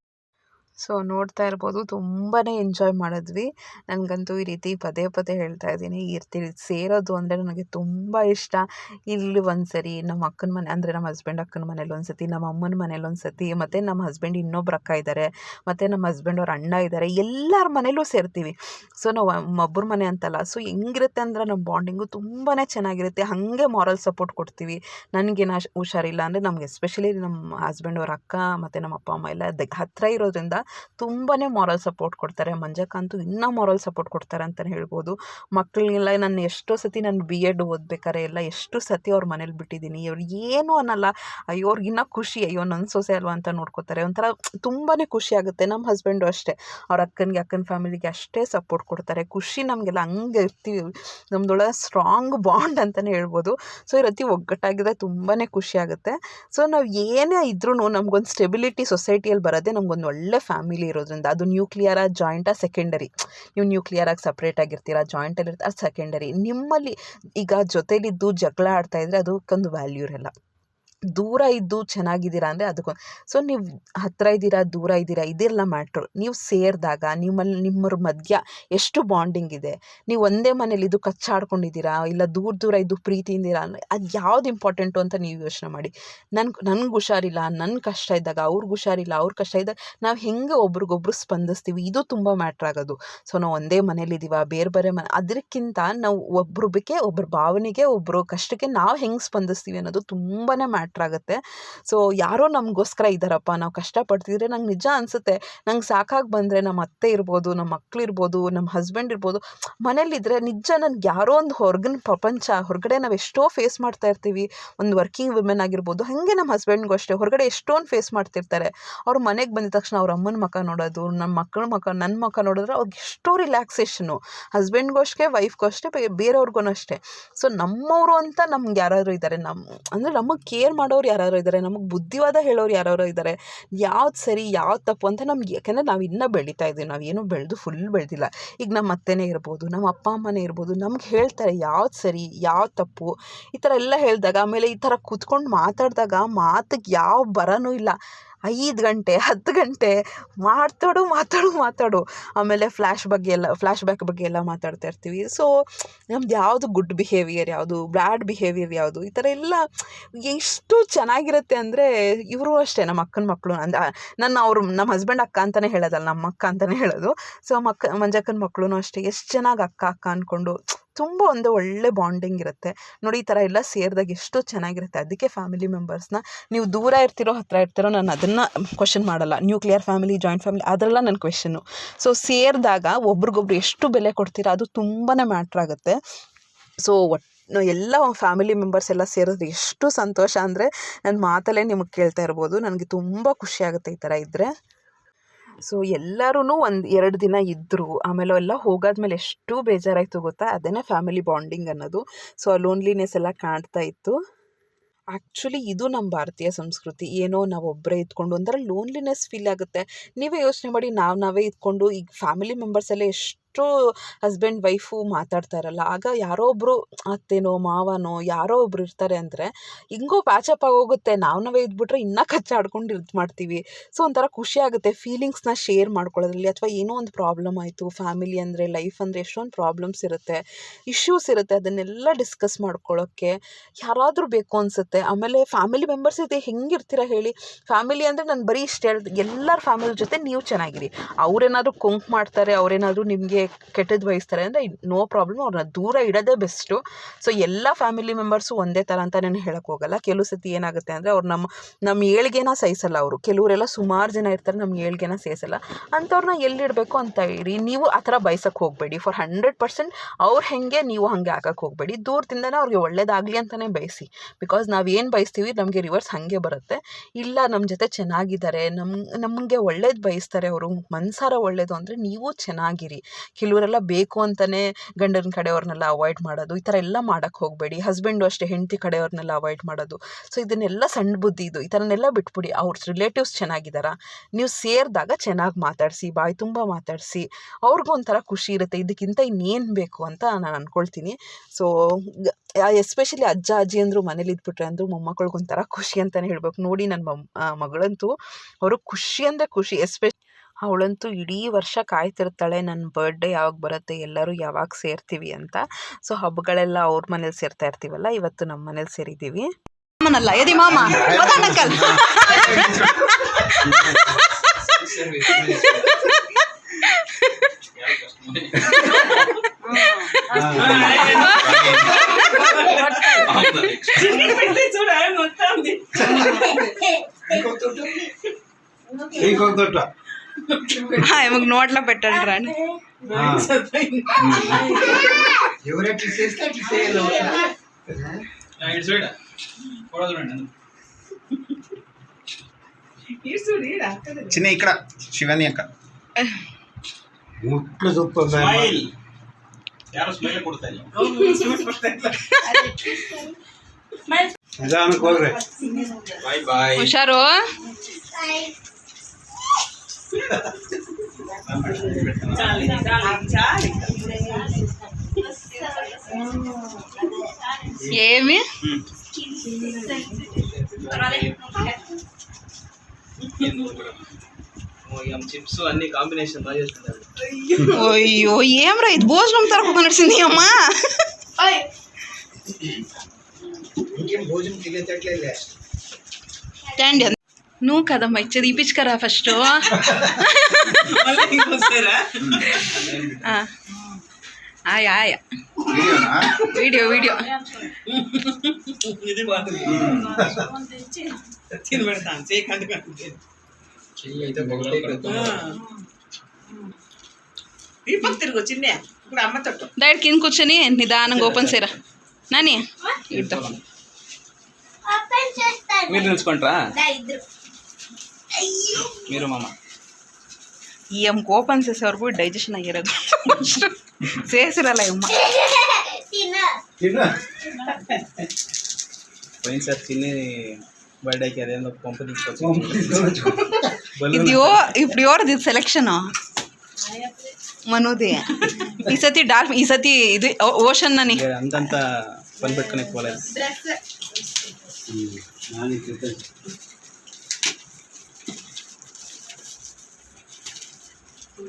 So, ನೋಡ್ತಾ ಇರ್ಬೋದು. ತುಂಬಾ enjoy ಮಾಡಿದ್ವಿ. ನನಗಂತೂ ಈ ರೀತಿ ಪದೇ ಪದೇ ಹೇಳ್ತಾ ಇದ್ದೀನಿ. ಈ ರೀತಿ ಸೇರೋದು ಅಂದರೆ ನನಗೆ ತುಂಬ ಇಷ್ಟ. ಇಲ್ಲಿ ಒಂದು ಸರಿ ನಮ್ಮ ಅಕ್ಕನ ಮನೆ, ಅಂದರೆ ನಮ್ಮ ಹಸ್ಬೆಂಡ್ ಅಕ್ಕನ ಮನೇಲಿ ಒಂದು ಸತಿ ನಮ್ಮ ಅಮ್ಮನ ಮನೇಲಿ ಒಂದು ಸತಿ ಮತ್ತು ನಮ್ಮ ಹಸ್ಬೆಂಡ್ ಇನ್ನೊಬ್ರು ಅಕ್ಕ ಇದ್ದಾರೆ ಮತ್ತು ನಮ್ಮ ಹಸ್ಬೆಂಡ್ ಅವ್ರ ಅಣ್ಣ ಇದ್ದಾರೆ ಎಲ್ಲರ ಮನೇಲೂ ಸೇರ್ತೀವಿ. ಸೊ, ನಾವು ಒಬ್ಬರ ಮನೆ ಅಂತಲ್ಲ, ಸೊ, ಹೆಂಗಿರುತ್ತೆ ಅಂದರೆ ನಮ್ಮ ಬಾಂಡಿಂಗು ತುಂಬಾ ಚೆನ್ನಾಗಿರುತ್ತೆ. ಹಾಗೆ ಮಾರಲ್ ಸಪೋರ್ಟ್ ಕೊಡ್ತೀವಿ. ನನಗೇನು ಹುಷಾರಿಲ್ಲ ಅಂದರೆ ನಮ್ಗೆ ಎಸ್ಪೆಷಲಿ ನಮ್ಮ ಹಸ್ಬೆಂಡ್ ಅವ್ರ ಅಕ್ಕ, ಮತ್ತು ನಮ್ಮ ಅಪ್ಪ, ಅಮ್ಮ ಎಲ್ಲ ಹತ್ರ ಇರೋದ್ರಿಂದ ತುಂಬಾ ಮಾರಲ್ ಸಪೋರ್ಟ್ ಕೊಡ್ತಾರೆ. ಮಂಜಕ್ಕಂತೂ ಇನ್ನೂ ಮಾರಲ್ ಸಪೋರ್ಟ್ ಕೊಡ್ತಾರೆ ಅಂತಲೇ ಹೇಳ್ಬೋದು. ಮಕ್ಕಳಿಗೆಲ್ಲ ನಾನು ಎಷ್ಟೋ ಸತಿ ನಾನು ಬಿ ಎಡ್ ಓದ್ಬೇಕಾರೆ ಎಲ್ಲ ಎಷ್ಟು ಸತಿ ಅವ್ರ ಮನೇಲಿ ಬಿಟ್ಟಿದ್ದೀನಿ. ಇವ್ರು ಏನೂ ಅನ್ನಲ್ಲ. ಅಯ್ಯೋ ಅವ್ರಿಗಿನ್ನ ಖುಷಿ. ಅಯ್ಯೋ ನನ್ನ ಸೊಸೆ ಅಲ್ವಾ ಅಂತ ನೋಡ್ಕೋತಾರೆ. ಒಂಥರ ತುಂಬಾ ಖುಷಿ ಆಗುತ್ತೆ. ನಮ್ಮ ಹಸ್ಬೆಂಡು ಅಷ್ಟೇ. ಅವ್ರ ಅಕ್ಕನಿಗೆ, ಅಕ್ಕನ ಫ್ಯಾಮಿಲಿಗೆ ಅಷ್ಟೇ ಸಪೋರ್ಟ್ ಕೊಡ್ತಾರೆ. ಖುಷಿ ನಮಗೆಲ್ಲ ಹಂಗೆ ಇರ್ತೀವಿ ನಮ್ಮದೊಳಗೆ ಸ್ಟ್ರಾಂಗ್ ಬಾಂಡ್ ಅಂತಲೇ ಹೇಳ್ಬೋದು. ಸೊ ಈ ರೀತಿ ಒಗ್ಗಟ್ಟಾಗಿದ್ರೆ ತುಂಬಾ ಖುಷಿ ಆಗುತ್ತೆ. ಸೊ, ನಾವು ಏನೇ ಇದ್ರೂ ನಮ್ಗೊಂದು ಸ್ಟೆಬಿಲಿಟಿ ಸೊಸೈಟಿಯಲ್ಲಿ ಬರೋದೇ ನಮಗೊಂದು ಒಳ್ಳೆ ಫ್ಯಾಮಿಲಿ ಇರೋದ್ರಿಂದ ಅದು ನ್ಯೂಕ್ಲಿಯರ ಜಾಯಿಂಟಾ ಸೆಕೆಂಡರಿ ನೀವು ನ್ಯೂಕ್ಲಿಯರಾಗಿ ಸಪ್ರೇಟ್ ಆಗಿರ್ತೀರ ಜಾಯಿಂಟಲ್ಲಿ ಇರ್ತೀರ, ಅದು ಸೆಕೆಂಡರಿ ನಿಮ್ಮಲ್ಲಿ ಈಗ ಜೊತೇಲಿದ್ದು ಜಗಳ ಆಡ್ತಾ ಅದಕ್ಕೊಂದು ವ್ಯಾಲ್ಯೂ ಇರಲ್ಲ. ದೂರ ಇದ್ದು ಚೆನ್ನಾಗಿದ್ದೀರಾ ಅಂದರೆ ಅದಕ್ಕೊಂದು. ಸೊ ನೀವು ಹತ್ತಿರ ಇದ್ದೀರಾ, ದೂರ ಇದ್ದೀರಾ, ಇದೆಲ್ಲ ಮ್ಯಾಟ್ರು. ನೀವು ಸೇರಿದಾಗ ನಿಮ್ಮಲ್ಲಿ ನಿಮ್ಮರ ಮಧ್ಯ ಎಷ್ಟು ಬಾಂಡಿಂಗ್ ಇದೆ? ನೀವು ಒಂದೇ ಮನೇಲಿ ಇದು ಕಚ್ಚಾಡ್ಕೊಂಡಿದ್ದೀರಾ? ಇಲ್ಲ ದೂರ ದೂರ ಇದ್ದು ಪ್ರೀತಿಯಿಂದಿರಾ ಅದು ಯಾವ್ದು ಇಂಪಾರ್ಟೆಂಟು ಅಂತ ನೀವು ಯೋಚನೆ ಮಾಡಿ. ನನ್ಗೆ ನನ್ಗೆ ಹುಷಾರಿಲ್ಲ ನನ್ನ ಕಷ್ಟ ಇದ್ದಾಗ ಅವ್ರಿಗೆ ಹುಷಾರಿಲ್ಲ, ಅವ್ರ ಕಷ್ಟ ಇದ್ದಾಗ ನಾವು ಹೆಂಗೆ ಒಬ್ರಿಗೊಬ್ರು ಸ್ಪಂದಿಸ್ತೀವಿ? ಇದು ತುಂಬ ಮ್ಯಾಟ್ರ್ ಆಗೋದು. ಸೊ ನಾವು ಒಂದೇ ಮನೇಲಿದ್ದೀವ ಬೇರೆ ಬೇರೆ ಮನೆ ಅದಕ್ಕಿಂತ ನಾವು ಒಬ್ರಿಗೆ ಒಬ್ಬರ ಭಾವನೆಗೆ ಒಬ್ಬರು ಕಷ್ಟಕ್ಕೆ ನಾವು ಹೆಂಗೆ ಸ್ಪಂದಿಸ್ತೀವಿ ಅನ್ನೋದು ತುಂಬಾ ಮ್ಯಾಟ್ರ್. ಆಗುತ್ತೆ. ಸೊ ಯಾರೋ ನಮಗೋಸ್ಕರ ಇದ್ದಾರಪ್ಪ ನಾವು ಕಷ್ಟಪಡ್ತಿದ್ರೆ ನಂಗೆ ನಿಜ ಅನಿಸುತ್ತೆ. ನಂಗೆ ಸಾಕಾಗಿ ಬಂದರೆ ನಮ್ಮ ಅತ್ತೆ ಇರ್ಬೋದು ನಮ್ಮ ಮಕ್ಳು ಇರ್ಬೋದು ನಮ್ಮ ಹಸ್ಬೆಂಡ್ ಇರ್ಬೋದು ಮನೇಲಿದ್ದರೆ ನಿಜ ನನಗೆ ಯಾರೋ ಒಂದು ಹೊರಗಿನ ಪ್ರಪಂಚ, ಹೊರಗಡೆ ನಾವು ಎಷ್ಟೋ ಫೇಸ್ ಮಾಡ್ತಾ ಇರ್ತೀವಿ. ಒಂದು ವರ್ಕಿಂಗ್ ವುಮೆನ್ ಆಗಿರ್ಬೋದು, ಹಾಗೆ ನಮ್ಮ ಹಸ್ಬೆಂಡ್ಗೂ ಅಷ್ಟೇ. ಹೊರಗಡೆ ಎಷ್ಟೊಂದು ಫೇಸ್ ಮಾಡ್ತಿರ್ತಾರೆ. ಅವ್ರ ಮನೆಗೆ ಬಂದಿದ ತಕ್ಷಣ ಅವ್ರ ಅಮ್ಮನ ಮುಖ ನೋಡೋದು ನಮ್ಮ ಮಕ್ಕಳ ಮುಖ ನನ್ನ ಮುಖ ನೋಡಿದ್ರೆ ಅವ್ರಿಗೆ ಎಷ್ಟೋ ರಿಲ್ಯಾಕ್ಸೇಷನು ಹಸ್ಬೆಂಡ್ಗೂ ಅಷ್ಟೇ ವೈಫ್ಗೂ ಅಷ್ಟೇ ಬೇರೆಯವ್ರಿಗೂ ಅಷ್ಟೇ. ಸೊ ನಮ್ಮವರು ಅಂತ ನಮ್ಗೆ ಯಾರಾದರೂ ಇದ್ದಾರೆ ನಮ್ಮ ಅಂದರೆ ನಮಗೆ ಕೇರ್ ಮಾಡೋರು ಯಾರು ಇದ್ದಾರೆ ನಮಗೆ ಬುದ್ಧಿವಾದ ಹೇಳೋರು ಯಾರು ಇದ್ದಾರೆ ಯಾವ್ದು ಸರಿ, ಯಾವ್ದು ತಪ್ಪು ಅಂತ ನಮ್ಗೆ ಯಾಕಂದರೆ ನಾವು ಇನ್ನೂ ಬೆಳೀತಾ ಇದ್ದೀವಿ, ನಾವು ಏನೂ ಬೆಳೆದು ಫುಲ್ ಬೆಳೆದಿಲ್ಲ. ಈಗ ನಮ್ಮ ಅತ್ತೆನೇ ಇರ್ಬೋದು ನಮ್ಮ ಅಪ್ಪ ಅಮ್ಮನೇ ಇರ್ಬೋದು, ನಮ್ಗೆ ಹೇಳ್ತಾರೆ ಯಾವ್ದು ಸರಿ, ಯಾವ್ದು ತಪ್ಪು, ಈ ಥರ ಎಲ್ಲ ಹೇಳಿದಾಗ ಆಮೇಲೆ ಈ ಥರ ಕೂತ್ಕೊಂಡು ಮಾತಾಡಿದಾಗ ಮಾತಿಗೆ ಯಾವ ಬರನೂ ಇಲ್ಲ. ಐದು ಗಂಟೆ, ಹತ್ತು ಗಂಟೆ ಮಾತಾಡು ಮಾತಾಡು ಮಾತಾಡು. ಆಮೇಲೆ ಫ್ಲ್ಯಾಶ್ ಬಗ್ಗೆ ಎಲ್ಲ ಫ್ಲ್ಯಾಶ್ ಬ್ಯಾಕ್ ಬಗ್ಗೆ ಎಲ್ಲ ಮಾತಾಡ್ತಾ ಇರ್ತೀವಿ. ಸೊ ನಮ್ದು ಯಾವುದು ಗುಡ್ ಬಿಹೇವಿಯರ್ ಯಾವುದು, ಬ್ಯಾಡ್ ಬಿಹೇವಿಯರ್ ಯಾವುದು, ಈ ಥರ ಎಲ್ಲ ಎಷ್ಟು ಚೆನ್ನಾಗಿರುತ್ತೆ ಅಂದರೆ ಇವರು ಅಷ್ಟೇ, ನಮ್ಮ ಅಕ್ಕನ ಮಕ್ಕಳು ಅಂದ ನನ್ನ ಅವರು, ನಮ್ಮ ಹಸ್ಬೆಂಡ್ ಅಕ್ಕ ಅಂತಲೇ ಹೇಳೋದಲ್ಲ, ನಮ್ಮ ಅಕ್ಕ ಅಂತಲೇ ಹೇಳೋದು. ಸೊ ಮಕ್ಕ, ಮಂಜಕ್ಕನ ಮಕ್ಕಳು ಅಷ್ಟೇ, ಎಷ್ಟು ಚೆನ್ನಾಗಿ ಅಕ್ಕ ಅಕ್ಕ ಅಂದ್ಕೊಂಡು ತುಂಬ ಒಂದು ಒಳ್ಳೆ ಬಾಂಡಿಂಗ್ ಇರುತ್ತೆ. ನೋಡಿ, ಈ ಥರ ಎಲ್ಲ ಸೇರಿದಾಗ ಎಷ್ಟು ಚೆನ್ನಾಗಿರುತ್ತೆ. ಅದಕ್ಕೆ ಫ್ಯಾಮಿಲಿ ಮೆಂಬರ್ಸ್ನ ನೀವು ದೂರ ಇರ್ತಿರೋ ಹತ್ತಿರ ಇರ್ತಿರೋ ನಾನು ಅದನ್ನು ಕ್ವಶನ್ ಮಾಡಲ್ಲ. ನ್ಯೂಕ್ಲಿಯರ್ ಫ್ಯಾಮಿಲಿ, ಜಾಯಿಂಟ್ ಫ್ಯಾಮಿಲಿ ಅದೆಲ್ಲ ನನ್ನ ಕ್ವೆಶನ್ನು. ಸೊ, ಸೇರಿದಾಗ ಒಬ್ರಿಗೊಬ್ರು ಎಷ್ಟು ಬೆಲೆ ಕೊಡ್ತೀರಾ ಅದು ತುಂಬಾ ಮ್ಯಾಟ್ರ್ ಆಗುತ್ತೆ. ಸೊ ಒಟ್ಟು ಎಲ್ಲ ಫ್ಯಾಮಿಲಿ ಮೆಂಬರ್ಸ್ ಎಲ್ಲ ಸೇರಿದ್ರೆ ಎಷ್ಟು ಸಂತೋಷ ಅಂದರೆ ನನ್ನ ಮಾತಲ್ಲೇ ನಿಮಗೆ ಕೇಳ್ತಾ ಇರ್ಬೋದು. ನನಗೆ ತುಂಬ ಖುಷಿ ಆಗುತ್ತೆ ಈ ಥರ ಇದ್ದರೆ ಸೊ ಎಲ್ಲರೂ ಒಂದು ಎರಡು ದಿನ ಇದ್ದರು ಆಮೇಲೆ ಎಲ್ಲ ಹೋಗಾದ್ಮೇಲೆ ಎಷ್ಟು ಬೇಜಾರಾಯಿತು ಗೊತ್ತಾ? ಅದೇನೇ ಫ್ಯಾಮಿಲಿ ಬಾಂಡಿಂಗ್ ಅನ್ನೋದು. ಸೊ ಆ ಲೋನ್ಲಿನೆಸ್ ಎಲ್ಲ ಕಾಣ್ತಾ ಇತ್ತು. ಆ್ಯಕ್ಚುಲಿ ಇದು ನಮ್ಮ ಭಾರತೀಯ ಸಂಸ್ಕೃತಿ. ಏನೋ ನಾವು ಒಬ್ಬರೇ ಇದ್ಕೊಂಡು ಒಂಥರ ಲೋನ್ಲಿನೆಸ್ ಫೀಲ್ ಆಗುತ್ತೆ. ನೀವೇ ಯೋಚನೆ ಮಾಡಿ ನಾವು ನಾವೇ ಇದ್ಕೊಂಡು, ಈಗ ಫ್ಯಾಮಿಲಿ ಮೆಂಬರ್ಸ್ ಎಲ್ಲ ಎಷ್ಟು ಹಸ್ಬೆಂಡ್ ವೈಫು ಮಾತಾಡ್ತಾರಲ್ಲ, ಆಗ ಯಾರೋ ಒಬ್ಬರು ಅತ್ತೆನೋ, ಮಾವನೋ ಯಾರೋ ಒಬ್ರು ಇರ್ತಾರೆ ಅಂದರೆ ಹಿಂಗೋ ಪ್ಯಾಚಪ್ ಆಗೋಗುತ್ತೆ. ನಾವು ನಾವೇ ಇದ್ಬಿಟ್ರೆ ಇನ್ನೂ ಕಚ್ಚಾಡ್ಕೊಂಡು ಇದು ಮಾಡ್ತೀವಿ. ಸೊ ಒಂಥರ ಖುಷಿ ಆಗುತ್ತೆ. ಫೀಲಿಂಗ್ಸ್ನ ಶೇರ್ ಮಾಡ್ಕೊಳ್ಳೋದ್ರಲ್ಲಿ ಅಥವಾ ಏನೋ ಒಂದು ಪ್ರಾಬ್ಲಮ್ ಆಯಿತು ಫ್ಯಾಮಿಲಿ ಅಂದರೆ ಲೈಫ್ ಅಂದರೆ ಎಷ್ಟೊಂದು ಪ್ರಾಬ್ಲಮ್ಸ್ ಇರುತ್ತೆ ಇಶ್ಯೂಸ್ ಇರುತ್ತೆ, ಅದನ್ನೆಲ್ಲ ಡಿಸ್ಕಸ್ ಮಾಡ್ಕೊಳ್ಳೋಕ್ಕೆ ಯಾರಾದರೂ ಬೇಕು ಅನಿಸುತ್ತೆ. ಆಮೇಲೆ ಫ್ಯಾಮಿಲಿ ಮೆಂಬರ್ಸ್ ಇದೆ ಹೆಂಗಿರ್ತೀರ ಹೇಳಿ? ಫ್ಯಾಮಿಲಿ ಅಂದರೆ ನಾನು ಬರೀ ಇಷ್ಟು ಹೇಳ್ದು ಎಲ್ಲರ ಫ್ಯಾಮಿಲಿ ಜೊತೆ ನೀವು ಚೆನ್ನಾಗಿರಿ. ಅವ್ರೇನಾದರೂ ಕೊಂಕ್ ಮಾಡ್ತಾರೆ, ಅವರೇನಾದರೂ ನಿಮಗೆ ಕೆಟ್ಟದ್ದು ಬಯಸ್ತಾರೆ ಅಂದರೆ ನೋ ಪ್ರಾಬ್ಲಮ್ ಅವ್ರನ್ನ ದೂರ ಇಡೋದೇ ಬೆಸ್ಟು ಸೊ ಎಲ್ಲ ಫ್ಯಾಮಿಲಿ ಮೆಂಬರ್ಸು ಒಂದೇ ಥರ ಅಂತ ನಾನು ಹೇಳಕ್ಕೆ ಹೋಗಲ್ಲ. ಕೆಲವು ಸತಿ ಏನಾಗುತ್ತೆ ಅಂದರೆ ಅವ್ರು ನಮ್ಮ ನಮ್ಮ ಏಳ್ಗೆನ ಸಹಿಸಲ್ಲ ಅವರು. ಕೆಲವರೆಲ್ಲ ಸುಮಾರು ಜನ ಇರ್ತಾರೆ ನಮ್ಮ ಏಳ್ಗೆನ ಸಹಿಸಲ್ಲ. ಅಂಥವ್ರನ್ನ ಎಲ್ಲಿಡಬೇಕು ಅಂತ ಇರಿ. ನೀವು ಆ ಥರ ಬಯಸಕ್ಕೆ ಹೋಗಬೇಡಿ. ಫಾರ್ ಹಂಡ್ರೆಡ್ ಪರ್ಸೆಂಟ್ ಅವ್ರು ಹೆಂಗೆ, ನೀವು ಹಾಗೆ ಹಾಕಕ್ಕೆ ಹೋಗಬೇಡಿ. ದೂರದಿಂದನೇ ಅವ್ರಿಗೆ ಒಳ್ಳೇದಾಗಲಿ ಅಂತಲೇ ಬಯಸಿ. ಬಿಕಾಸ್ ನಾವು ಏನು ಬಯಸ್ತೀವಿ, ನಮಗೆ ರಿವರ್ಸ್ ಹಾಗೆ ಬರುತ್ತೆ. ಇಲ್ಲ ನಮ್ಮ ಜೊತೆ ಚೆನ್ನಾಗಿದ್ದಾರೆ ನಮ್ಮ ನಮಗೆ ಒಳ್ಳೇದು ಬಯಸ್ತಾರೆ ಅವರು, ಮನ್ಸಾರ ಒಳ್ಳೇದು ಅಂದರೆ ನೀವು ಚೆನ್ನಾಗಿರಿ. ಕೆಲವರೆಲ್ಲ ಬೇಕು ಅಂತಲೇ ಗಂಡನ ಕಡೆಯವ್ರನ್ನೆಲ್ಲ ಅವಾಯ್ಡ್ ಮಾಡೋದು, ಈ ಥರ ಎಲ್ಲ ಮಾಡೋಕ್ಕೆ ಹೋಗಬೇಡಿ. ಹಸ್ಬೆಂಡು ಅಷ್ಟೇ, ಹೆಂಡತಿ ಕಡೆಯವ್ರನ್ನೆಲ್ಲ ಅವಾಯ್ಡ್ ಮಾಡೋದು. ಸೊ ಇದನ್ನೆಲ್ಲ ಸಣ್ಣ ಬುದ್ಧಿ ಇದು. ಈ ಥರನೆಲ್ಲ ಬಿಟ್ಬಿಡಿ. ಅವ್ರ ರಿಲೇಟಿವ್ಸ್ ಚೆನ್ನಾಗಿದ್ದಾರಾ ನೀವು ಸೇರಿದಾಗ ಚೆನ್ನಾಗಿ ಮಾತಾಡಿಸಿ, ಬಾಯಿ ತುಂಬ ಮಾತಾಡಿಸಿ. ಅವ್ರಿಗೂ ಒಂಥರ ಖುಷಿ ಇರುತ್ತೆ. ಇದಕ್ಕಿಂತ ಇನ್ನೇನು ಬೇಕು ಅಂತ ನಾನು ಅಂದ್ಕೊಳ್ತೀನಿ ಸೊ ಎಸ್ಪೆಷಲಿ ಅಜ್ಜ, ಅಜ್ಜಿ ಅಂದರು, ಮನೇಲಿ ಇದ್ಬಿಟ್ರೆ ಅಂದರು, ಮೊಮ್ಮಕ್ಕಳಿಗೊಂಥರ ಖುಷಿ ಅಂತಲೇ ಹೇಳ್ಬೇಕು. ನೋಡಿ ನನ್ನ ಮಗಳಂತೂ ಅವರು ಖುಷಿ ಅಂದರೆ ಖುಷಿ ಎಸ್ಪೆಷ್ ಅವಳಂತೂ ಇಡೀ ವರ್ಷ ಕಾಯ್ತಿರ್ತಾಳೆ ನನ್ನ ಬರ್ಡೇ ಯಾವಾಗ ಬರುತ್ತೆ ಎಲ್ಲರೂ ಯಾವಾಗ ಸೇರ್ತೀವಿ ಅಂತ ಸೊ ಹಬ್ಬಗಳೆಲ್ಲ ಅವ್ರ ಮನೇಲಿ ಸೇರ್ತಾ ಇರ್ತೀವಲ್ಲ ಇವತ್ತು ನಮ್ಮ ಮನೇಲಿ ಸೇರಿದ್ದೀವಿ ಮಾಮನಲ್ಲ ಎದಿ ಮಾಮ ಅಂಕಲ್ ఆమెకు నోట్లో పెట్టండి రాని ఎవరెట్లు చేస్తే అట్లా చేయాలి ఇటు సైడ్ కూడా చూడండి చిన్న ఇక్కడ శివాని అక్క ಮುಟ್ಲು ತುಪ್ಪ ಸ್ಮೈಲ್ ఏమి? చిప్స్ అన్ని కాంబినేషన్ బాగా అయ్యో ఏమ్రా ఇది? భోజనం తరకు నడిచింది అమ్మా. ఇంకేం భోజనం తినేటట్లే నువ్వు కదమ్మా ఇచ్చేది ఇప్పించుకరా ఫస్ట్ ఆయ్ ఆయ్. వీడియోనా వీడియో వీడియో. పక్క తిరుగు చిన్న ఇప్పుడు అమ్మ తట్టు డైరెక్ట్ కింద కూర్చొని నిదానంగా ఓపెన్ చేయరా నాని మీరు నిలుచుకుంటారా మీరు మామ ఈ అమ్మకు ఓపెన్ చేసే వరకు డైజెషన్ అయ్యేది చేసిరాల అమ్మ తిన్నా పోయినసారి చిన్ని బర్త్డేకి అదేందో పంపు తీసుకొచ్చి ఇది ఓ ఇప్పుడు ఎవరిది సెలెక్షన్ మనోది ఈ సతి డాల్ఫిన్ ఈ సతి ఇది ఓషన్ అని అంతంత పని పెట్టుకునే పోలేదు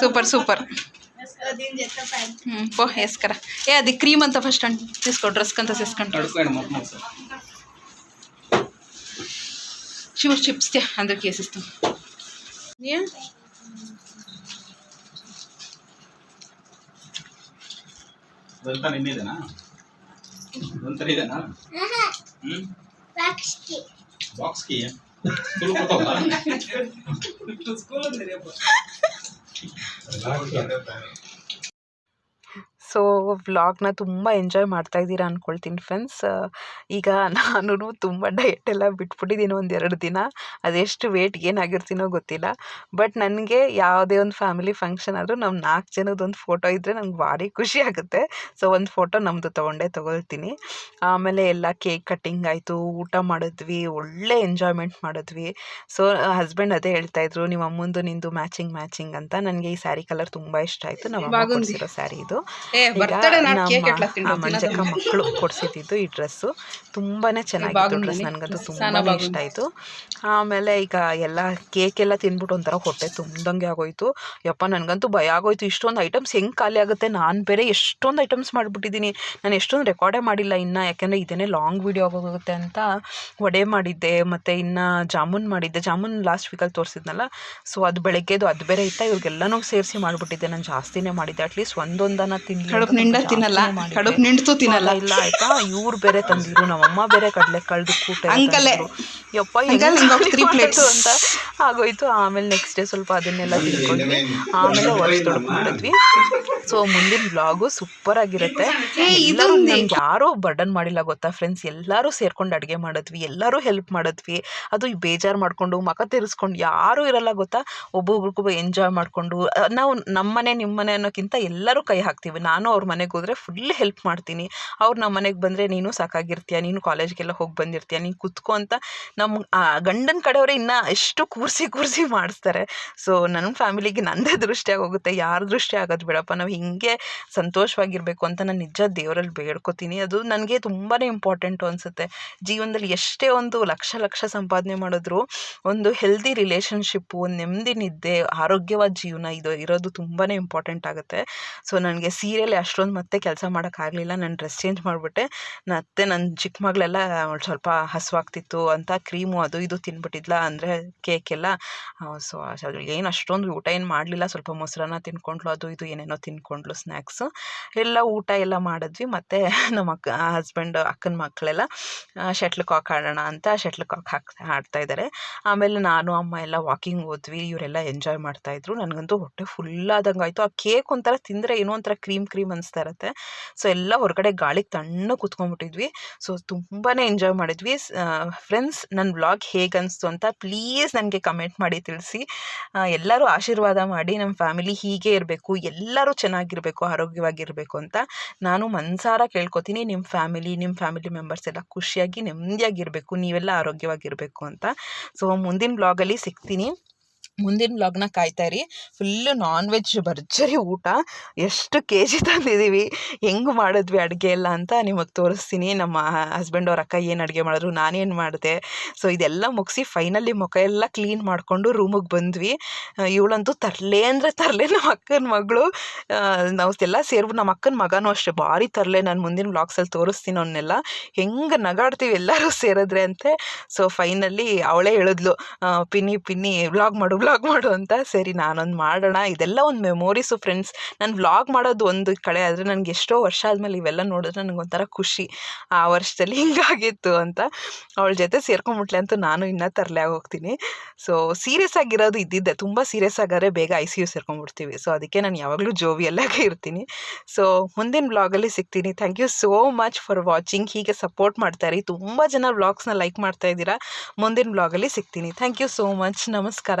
సూపర్ సూపర్. పో వేసుకరా. ఏ అది క్రీమ్ అంతా ఫస్ట్ అంటే తీసుకో డ్రెస్ అంతా తీసుకుంటాడు చివరి చిప్స్ అందరికి వేసిస్తాం. బాక్స్కి. స్కూల్ స్కూల్ ఉంది రేపు. ಸೊ ವ್ಲಾಗ್ನ ತುಂಬ ಎಂಜಾಯ್ ಮಾಡ್ತಾ ಇದ್ದೀರಾ ಅಂದ್ಕೊಳ್ತೀನಿ ಫ್ರೆಂಡ್ಸ್ ಈಗ ನಾನು ತುಂಬ ಡಯಟ್ ಎಲ್ಲ ಬಿಟ್ಬಿಟ್ಟಿದ್ದೀನಿ ಒಂದೆರಡು ದಿನ. ಅದೆಷ್ಟು ವೇಟ್ ಏನಾಗಿರ್ತೀನೋ ಗೊತ್ತಿಲ್ಲ. ಬಟ್ ನನಗೆ ಯಾವುದೇ ಒಂದು ಫ್ಯಾಮಿಲಿ ಫಂಕ್ಷನ್ ಆದರೂ ನಮ್ಮ ನಾಲ್ಕು ಜನದೊಂದು ಫೋಟೋ ಇದ್ದರೆ ನಂಗೆ ಭಾರಿ ಖುಷಿ ಆಗುತ್ತೆ. ಸೊ ಒಂದು ಫೋಟೋ ನಮ್ಮದು ತೊಗೊಂಡೇ ತೊಗೊಳ್ತೀನಿ. ಆಮೇಲೆ ಎಲ್ಲ ಕೇಕ್ ಕಟ್ಟಿಂಗ್ ಆಯಿತು ಊಟ ಮಾಡಿದ್ವಿ ಒಳ್ಳೆ ಎಂಜಾಯ್ಮೆಂಟ್ ಮಾಡಿದ್ವಿ. ಸೊ ಹಸ್ಬೆಂಡ್ ಅದೇ ಹೇಳ್ತಾ ಇದ್ರು ನಿಮ್ಮ ಅಮ್ಮಂದು ನಿಂದು ಮ್ಯಾಚಿಂಗ್ ಮ್ಯಾಚಿಂಗ್ ಅಂತ. ನನಗೆ ಈ ಸ್ಯಾರಿ ಕಲರ್ ತುಂಬ ಇಷ್ಟ ಆಯಿತು. ನಮ್ಮ ಅಮ್ಮ ಕೊಡಿಸಿರೋ ಸ್ಯಾರಿ ಇದು. ಈಗ ನಮ್ಮ ಮಂಜಕ್ಕ ಮಕ್ಕಳು ಕೊಡಿಸಿದ್ದು ಈ ಡ್ರೆಸ್ಸು ತುಂಬಾನೇ ಚೆನ್ನಾಗಿತ್ತು. ಡ್ರೆಸ್ ನನಗಂತೂ ತುಂಬಾ ತುಂಬಾನೇ ಇಷ್ಟ ಆಯಿತು. ಆಮೇಲೆ ಈಗ ಎಲ್ಲ ಕೇಕ್ ಎಲ್ಲ ತಿಂದ್ಬಿಟ್ಟು ಒಂಥರ ಹೊಟ್ಟೆ ತುಂಬ್ದಂಗೆ ಆಗೋಯ್ತು. ಯಪ್ಪ ನನಗಂತೂ ಭಯ ಆಗೋಯ್ತು. ಇಷ್ಟೊಂದು ಐಟಮ್ಸ್ ಹೆಂಗೆ ಖಾಲಿ ಆಗುತ್ತೆ? ನಾನು ಬೇರೆ ಎಷ್ಟೊಂದು ಐಟಮ್ಸ್ ಮಾಡಿಬಿಟ್ಟಿದ್ದೀನಿ. ನಾನು ಎಷ್ಟೊಂದು ರೆಕಾರ್ಡೇ ಮಾಡಿಲ್ಲ ಇನ್ನು. ಯಾಕೆಂದರೆ ಇದೇನೇ ಲಾಂಗ್ ವೀಡಿಯೋ ಆಗೋಗುತ್ತೆ ಅಂತ ವಡೆ ಮಾಡಿದ್ದೆ. ಮತ್ತು ಇನ್ನು ಜಾಮೂನ್ ಮಾಡಿದ್ದೆ. ಜಾಮೂನ್ ಲಾಸ್ಟ್ ವೀಕಲ್ಲಿ ತೋರಿಸಿದ್ನಲ್ಲ. ಸೊ ಅದು ಬೆಳಗ್ಗೆದು ಅದು ಬೇರೆ ಇತ್ತ. ಇವ್ರಿಗೆಲ್ಲನೂ ಸೇರಿಸಿ ಮಾಡಿಬಿಟ್ಟಿದ್ದೆ. ನಾನು ಜಾಸ್ತಿನೇ ಮಾಡಿದ್ದೆ. ಅಟ್ಲೀಸ್ಟ್ ಒಂದೊಂದನ ತಿನ್ಲಿ ಕಡುಬು ಅಂತ ನಿಂಡ ಜಾಸ್ತಿನೇ ತಿನ್ನಲ್ಲ. ಇಲ್ಲ ಆಯ್ತಾ? ಇವ್ರು ಬೇರೆ ತಂದಿದ್ರು. ನಮ್ಮಮ್ಮ ಬೇರೆ ಕಡಲೆ ಕಳ್ದು ಕೂಟ. ಯಪ್ಪ ಅಂತ. ಆಗೋಯ್ತು. ಆಮೇಲೆ ನೆಕ್ಸ್ಟ್ ಡೇ ಸ್ವಲ್ಪ ಅದನ್ನೆಲ್ಲ ತಿಳ್ಕೊಂಡ್ವಿ. ಆಮೇಲೆ ಹೊರಗೆ ತೊಡ್ಕೊಂಡಿದ್ವಿ ಸೊ ಮುಂದಿನ ಬ್ಲಾಗು ಸೂಪರ್ ಆಗಿರುತ್ತೆ. ಎಲ್ಲರೂ ಯಾರೂ ಬರ್ಡನ್ ಮಾಡಿಲ್ಲ ಗೊತ್ತಾ ಫ್ರೆಂಡ್ಸ್ ಎಲ್ಲರೂ ಸೇರ್ಕೊಂಡು ಅಡುಗೆ ಮಾಡಿದ್ವಿ. ಎಲ್ಲರೂ ಹೆಲ್ಪ್ ಮಾಡಿದ್ವಿ. ಅದು ಬೇಜಾರು ಮಾಡ್ಕೊಂಡು ಮಕ ತಿರ್ಸ್ಕೊಂಡು ಯಾರೂ ಇರಲ್ಲ ಗೊತ್ತಾ? ಒಬ್ಬೊಬ್ರಿಗೂ ಎಂಜಾಯ್ ಮಾಡಿಕೊಂಡು ನಾವು ನಮ್ಮನೆ ನಿಮ್ಮನೆ ಅನ್ನೋಕ್ಕಿಂತ ಎಲ್ಲರೂ ಕೈ ಹಾಕ್ತೀವಿ. ನಾನು ಅವ್ರ ಮನೆಗೆ ಹೋದರೆ ಫುಲ್ ಹೆಲ್ಪ್ ಮಾಡ್ತೀನಿ. ಅವ್ರು ನಮ್ಮ ಮನೆಗೆ ಬಂದರೆ ನೀನು ಸಾಕಾಗಿರ್ತೀಯ ನೀನು ಕಾಲೇಜ್ಗೆಲ್ಲ ಹೋಗಿ ಬಂದಿರ್ತೀಯ? ನೀನು ಕುತ್ಕೊ ಅಂತ ನಮ್ಮ ಗಂಡನ ಕಡೆಯವರೆ ಇನ್ನೂ ಎಷ್ಟು ಕೂರಿಸಿ ಕೂರಿಸಿ ಮಾಡಿಸ್ತಾರೆ. ಸೊ ನನ್ನ ಫ್ಯಾಮಿಲಿಗೆ ನನ್ನದೇ ದೃಷ್ಟಿ ಆಗೋಗುತ್ತೆ. ಯಾರ ದೃಷ್ಟಿ ಆಗೋದು ಬಿಡಪ್ಪ. ನಾವು ಹಿಂಗೆ ಸಂತೋಷವಾಗಿರಬೇಕು ಅಂತ ನಾನು ನಿಜ ದೇವರಲ್ಲಿ ಬೇಡ್ಕೋತೀನಿ. ಅದು ನನಗೆ ತುಂಬಾ ಇಂಪಾರ್ಟೆಂಟು ಅನಿಸುತ್ತೆ. ಜೀವನದಲ್ಲಿ ಎಷ್ಟೇ ಒಂದು ಲಕ್ಷ ಲಕ್ಷ ಸಂಪಾದನೆ ಮಾಡಿದ್ರು, ಒಂದು ಹೆಲ್ದಿ ರಿಲೇಷನ್ಶಿಪ್ಪು ನೆಮ್ಮದಿ ನಿದ್ದೆ, ಆರೋಗ್ಯವಾದ ಜೀವನ ಇದು, ಇರೋದು ತುಂಬಾ ಇಂಪಾರ್ಟೆಂಟ್ ಆಗುತ್ತೆ. ಸೊ ನನಗೆ ಸೀರಿಯಲ್ ಅಷ್ಟೊಂದು ಮತ್ತೆ ಕೆಲಸ ಮಾಡೋಕ್ಕಾಗಲಿಲ್ಲ. ನಾನು ಡ್ರೆಸ್ ಚೇಂಜ್ ಮಾಡಿಬಿಟ್ಟೆ. ಮತ್ತೆ ನನ್ನ ಚಿಕ್ಕ ಮಗಳೆಲ್ಲ ಸ್ವಲ್ಪ ಹಸುವಾಗ್ತಿತ್ತು ಅಂತ ಕ್ರೀಮು ಅದು ಇದು ತಿನ್ಬಿಟ್ಟಿದ್ಲ ಅಂದರೆ ಕೇಕ್ ಎಲ್ಲ. ಸೊ ಏನು ಅಷ್ಟೊಂದು ಊಟ ಏನು ಮಾಡಲಿಲ್ಲ. ಸ್ವಲ್ಪ ಮೊಸರನ್ನ ತಿನ್ಕೊಂಡ್ಲು ಅದು ಇದು ಏನೇನೋ ತಿನ್ಕೊಂಡ್ಲು ಸ್ನ್ಯಾಕ್ಸು ಎಲ್ಲ ಊಟ ಎಲ್ಲ ಮಾಡಿದ್ವಿ. ಮತ್ತು ನಮ್ಮ ಅಕ್ಕ ಹಸ್ಬೆಂಡ್ ಅಕ್ಕನ ಮಕ್ಕಳೆಲ್ಲ ಶಟ್ಲ್ ಕಾಕ್ ಆಡೋಣ ಅಂತ ಶಟ್ಲ್ ಕಾಕ್ ಹಾಕ್, ಆಡ್ತಾ ಇದ್ದಾರೆ ಆಮೇಲೆ ನಾನು, ಅಮ್ಮ ಎಲ್ಲ ವಾಕಿಂಗ್ ಹೋದ್ವಿ. ಇವರೆಲ್ಲ ಎಂಜಾಯ್ ಮಾಡ್ತಾಯಿದ್ರು ನನಗಂತೂ ಹೊಟ್ಟೆ ಫುಲ್ ಆದಂಗೆ ಆಯಿತು. ಆ ಕೇಕ್ ಒಂಥರ ತಿಂದರೆ ಏನೋ ಒಂಥರ ಕ್ರೀಮ್ ಕ್ರೀಮ್ ಅನಿಸ್ತಾ ಇರುತ್ತೆ. ಸೊ ಎಲ್ಲ ಹೊರಗಡೆ ಗಾಳಿಗೆ ತಣ್ಣ ಕೂತ್ಕೊಂಡ್ಬಿಟ್ಟಿದ್ವಿ. ಸೊ ತುಂಬಾ ಎಂಜಾಯ್ ಮಾಡಿದ್ವಿ. ಫ್ರೆಂಡ್ಸ್ ನನ್ನ ವ್ಲಾಗ್ ಹೇಗೆ ಅಂತ ಪ್ಲೀಸ್ ನನಗೆ ಕಮೆಂಟ್ ಮಾಡಿ ತಿಳಿಸಿ. ಎಲ್ಲರೂ ಆಶೀರ್ವಾದ ಮಾಡಿ ನಮ್ಮ ಫ್ಯಾಮಿಲಿ ಹೀಗೆ ಇರಬೇಕು, ಎಲ್ಲರೂ ಚೆನ್ನಾಗಿರಬೇಕು, ಆರೋಗ್ಯವಾಗಿರಬೇಕು ಅಂತ ನಾನು ಮನ್ಸಾರ ಕೇಳ್ಕೊತೀನಿ. ನಿಮ್ಮ ಫ್ಯಾಮಿಲಿ ನಿಮ್ಮ ಫ್ಯಾಮಿಲಿ ಮೆಂಬರ್ಸ್ ಎಲ್ಲ ಖುಷಿಯಾಗಿ ನೆಮ್ಮದಿಯಾಗಿರಬೇಕು, ನೀವೆಲ್ಲ ಆರೋಗ್ಯವಾಗಿರಬೇಕು ಅಂತ. ಸೊ ಮುಂದಿನ ಬ್ಲಾಗಲ್ಲಿ ಸಿಗ್ತೀನಿ. ಮುಂದಿನ ಬ್ಲಾಗ್ನ ಕಾಯ್ತಾ ಇರಿ. ಫುಲ್ಲು ನಾನ್ ವೆಜ್ ಭರ್ಜರಿ ಊಟ. ಎಷ್ಟು ಕೆ ಜಿ ತಂದಿದ್ದೀವಿ ಹೆಂಗೆ ಮಾಡಿದ್ವಿ ಅಡುಗೆ ಎಲ್ಲ ಅಂತ ನಿಮಗೆ ತೋರಿಸ್ತೀನಿ. ನಮ್ಮ ಹಸ್ಬೆಂಡ್ ಅವ್ರ ಅಕ್ಕ ಏನು ಅಡುಗೆ ಮಾಡಿದ್ರು ನಾನೇನು ಮಾಡಿದೆ. ಸೊ ಇದೆಲ್ಲ ಮುಗಿಸಿ ಫೈನಲಿ ಮುಖ ಎಲ್ಲ ಕ್ಲೀನ್ ಮಾಡಿಕೊಂಡು ರೂಮಿಗೆ ಬಂದ್ವಿ. ಇವಳಂತೂ ತರಲೆ ಅಂದರೆ ತರಲೆ ನಮ್ಮ ಅಕ್ಕನ ಮಗಳು. ನಾವು ಎಲ್ಲ ಸೇರ್ಬಿಟ್ಟು ನಮ್ಮ ಅಕ್ಕನ ಮಗನೂ ಅಷ್ಟೇ. ಭಾರಿ ತರಲೆ. ನಾನು ಮುಂದಿನ ಬ್ಲಾಗ್ಸಲ್ಲಿ ತೋರಿಸ್ತೀನಿ ಅವನ್ನೆಲ್ಲ. ಹೆಂಗೆ ನಗಾಡ್ತೀವಿ ಎಲ್ಲರೂ ಸೇರಿದ್ರೆ ಅಂತೆ. ಸೊ ಫೈನಲಿ ಅವಳೇ ಹೇಳಿದ್ಲು. ಪಿನ್ನಿ ಪಿನ್ನಿ ವ್ಲಾಗ್ ಮಾಡು ವ್ಲಾಗ್ ಮಾಡು ಅಂತ. ಸರಿ, ನಾನೊಂದು ಮಾಡೋಣ. ಇದೆಲ್ಲ ಒಂದು ಮೆಮೊರೀಸು ಫ್ರೆಂಡ್ಸ್ ನಾನು ವ್ಲಾಗ್ ಮಾಡೋದು ಒಂದು ಕಡೆ ಆದರೆ ನನಗೆ ಎಷ್ಟೋ ವರ್ಷ ಆದಮೇಲೆ ಇವೆಲ್ಲ ನೋಡಿದ್ರೆ ನನಗೆ ಒಂಥರ ಖುಷಿ. ಆ ವರ್ಷದಲ್ಲಿ ಹಿಂಗಾಗಿತ್ತು ಅಂತ. ಅವಳ ಜೊತೆ ಸೇರ್ಕೊಂಬಿಟ್ಲೆ ಅಂತೂ ನಾನು ಇನ್ನೂ ತರಲೆ ಹೋಗ್ತೀನಿ ಸೊ ಸೀರಿಯಸ್ ಆಗಿರೋದು ಇದ್ದಿದ್ದೆ. ತುಂಬ ಸೀರಿಯಸ್ ಆಗಾದ್ರೆ ಬೇಗ ಐ ಸಿ ಯು ಸೇರ್ಕೊಂಡ್ಬಿಡ್ತೀವಿ ಸೊ ಅದಕ್ಕೆ ನಾನು ಯಾವಾಗಲೂ ಜೋವಿಯಲ್ಲಾಗೆ ಇರ್ತೀನಿ. ಸೊ ಮುಂದಿನ ವ್ಲಾಗಲ್ಲಿ ಸಿಗ್ತೀನಿ. Thank you so much for watching ಹೀಗೆ ಸಪೋರ್ಟ್ ಮಾಡ್ತಾಯಿರಿ ತುಂಬ ಜನ ವ್ಲಾಗ್ಸ್ನ ಲೈಕ್ ಮಾಡ್ತಾ ಇದ್ದೀರಾ. ಮುಂದಿನ ಬ್ಲಾಗಲ್ಲಿ ಸಿಗ್ತೀನಿ. ಥ್ಯಾಂಕ್ ಯು ಸೋ ಮಚ್ ನಮಸ್ಕಾರ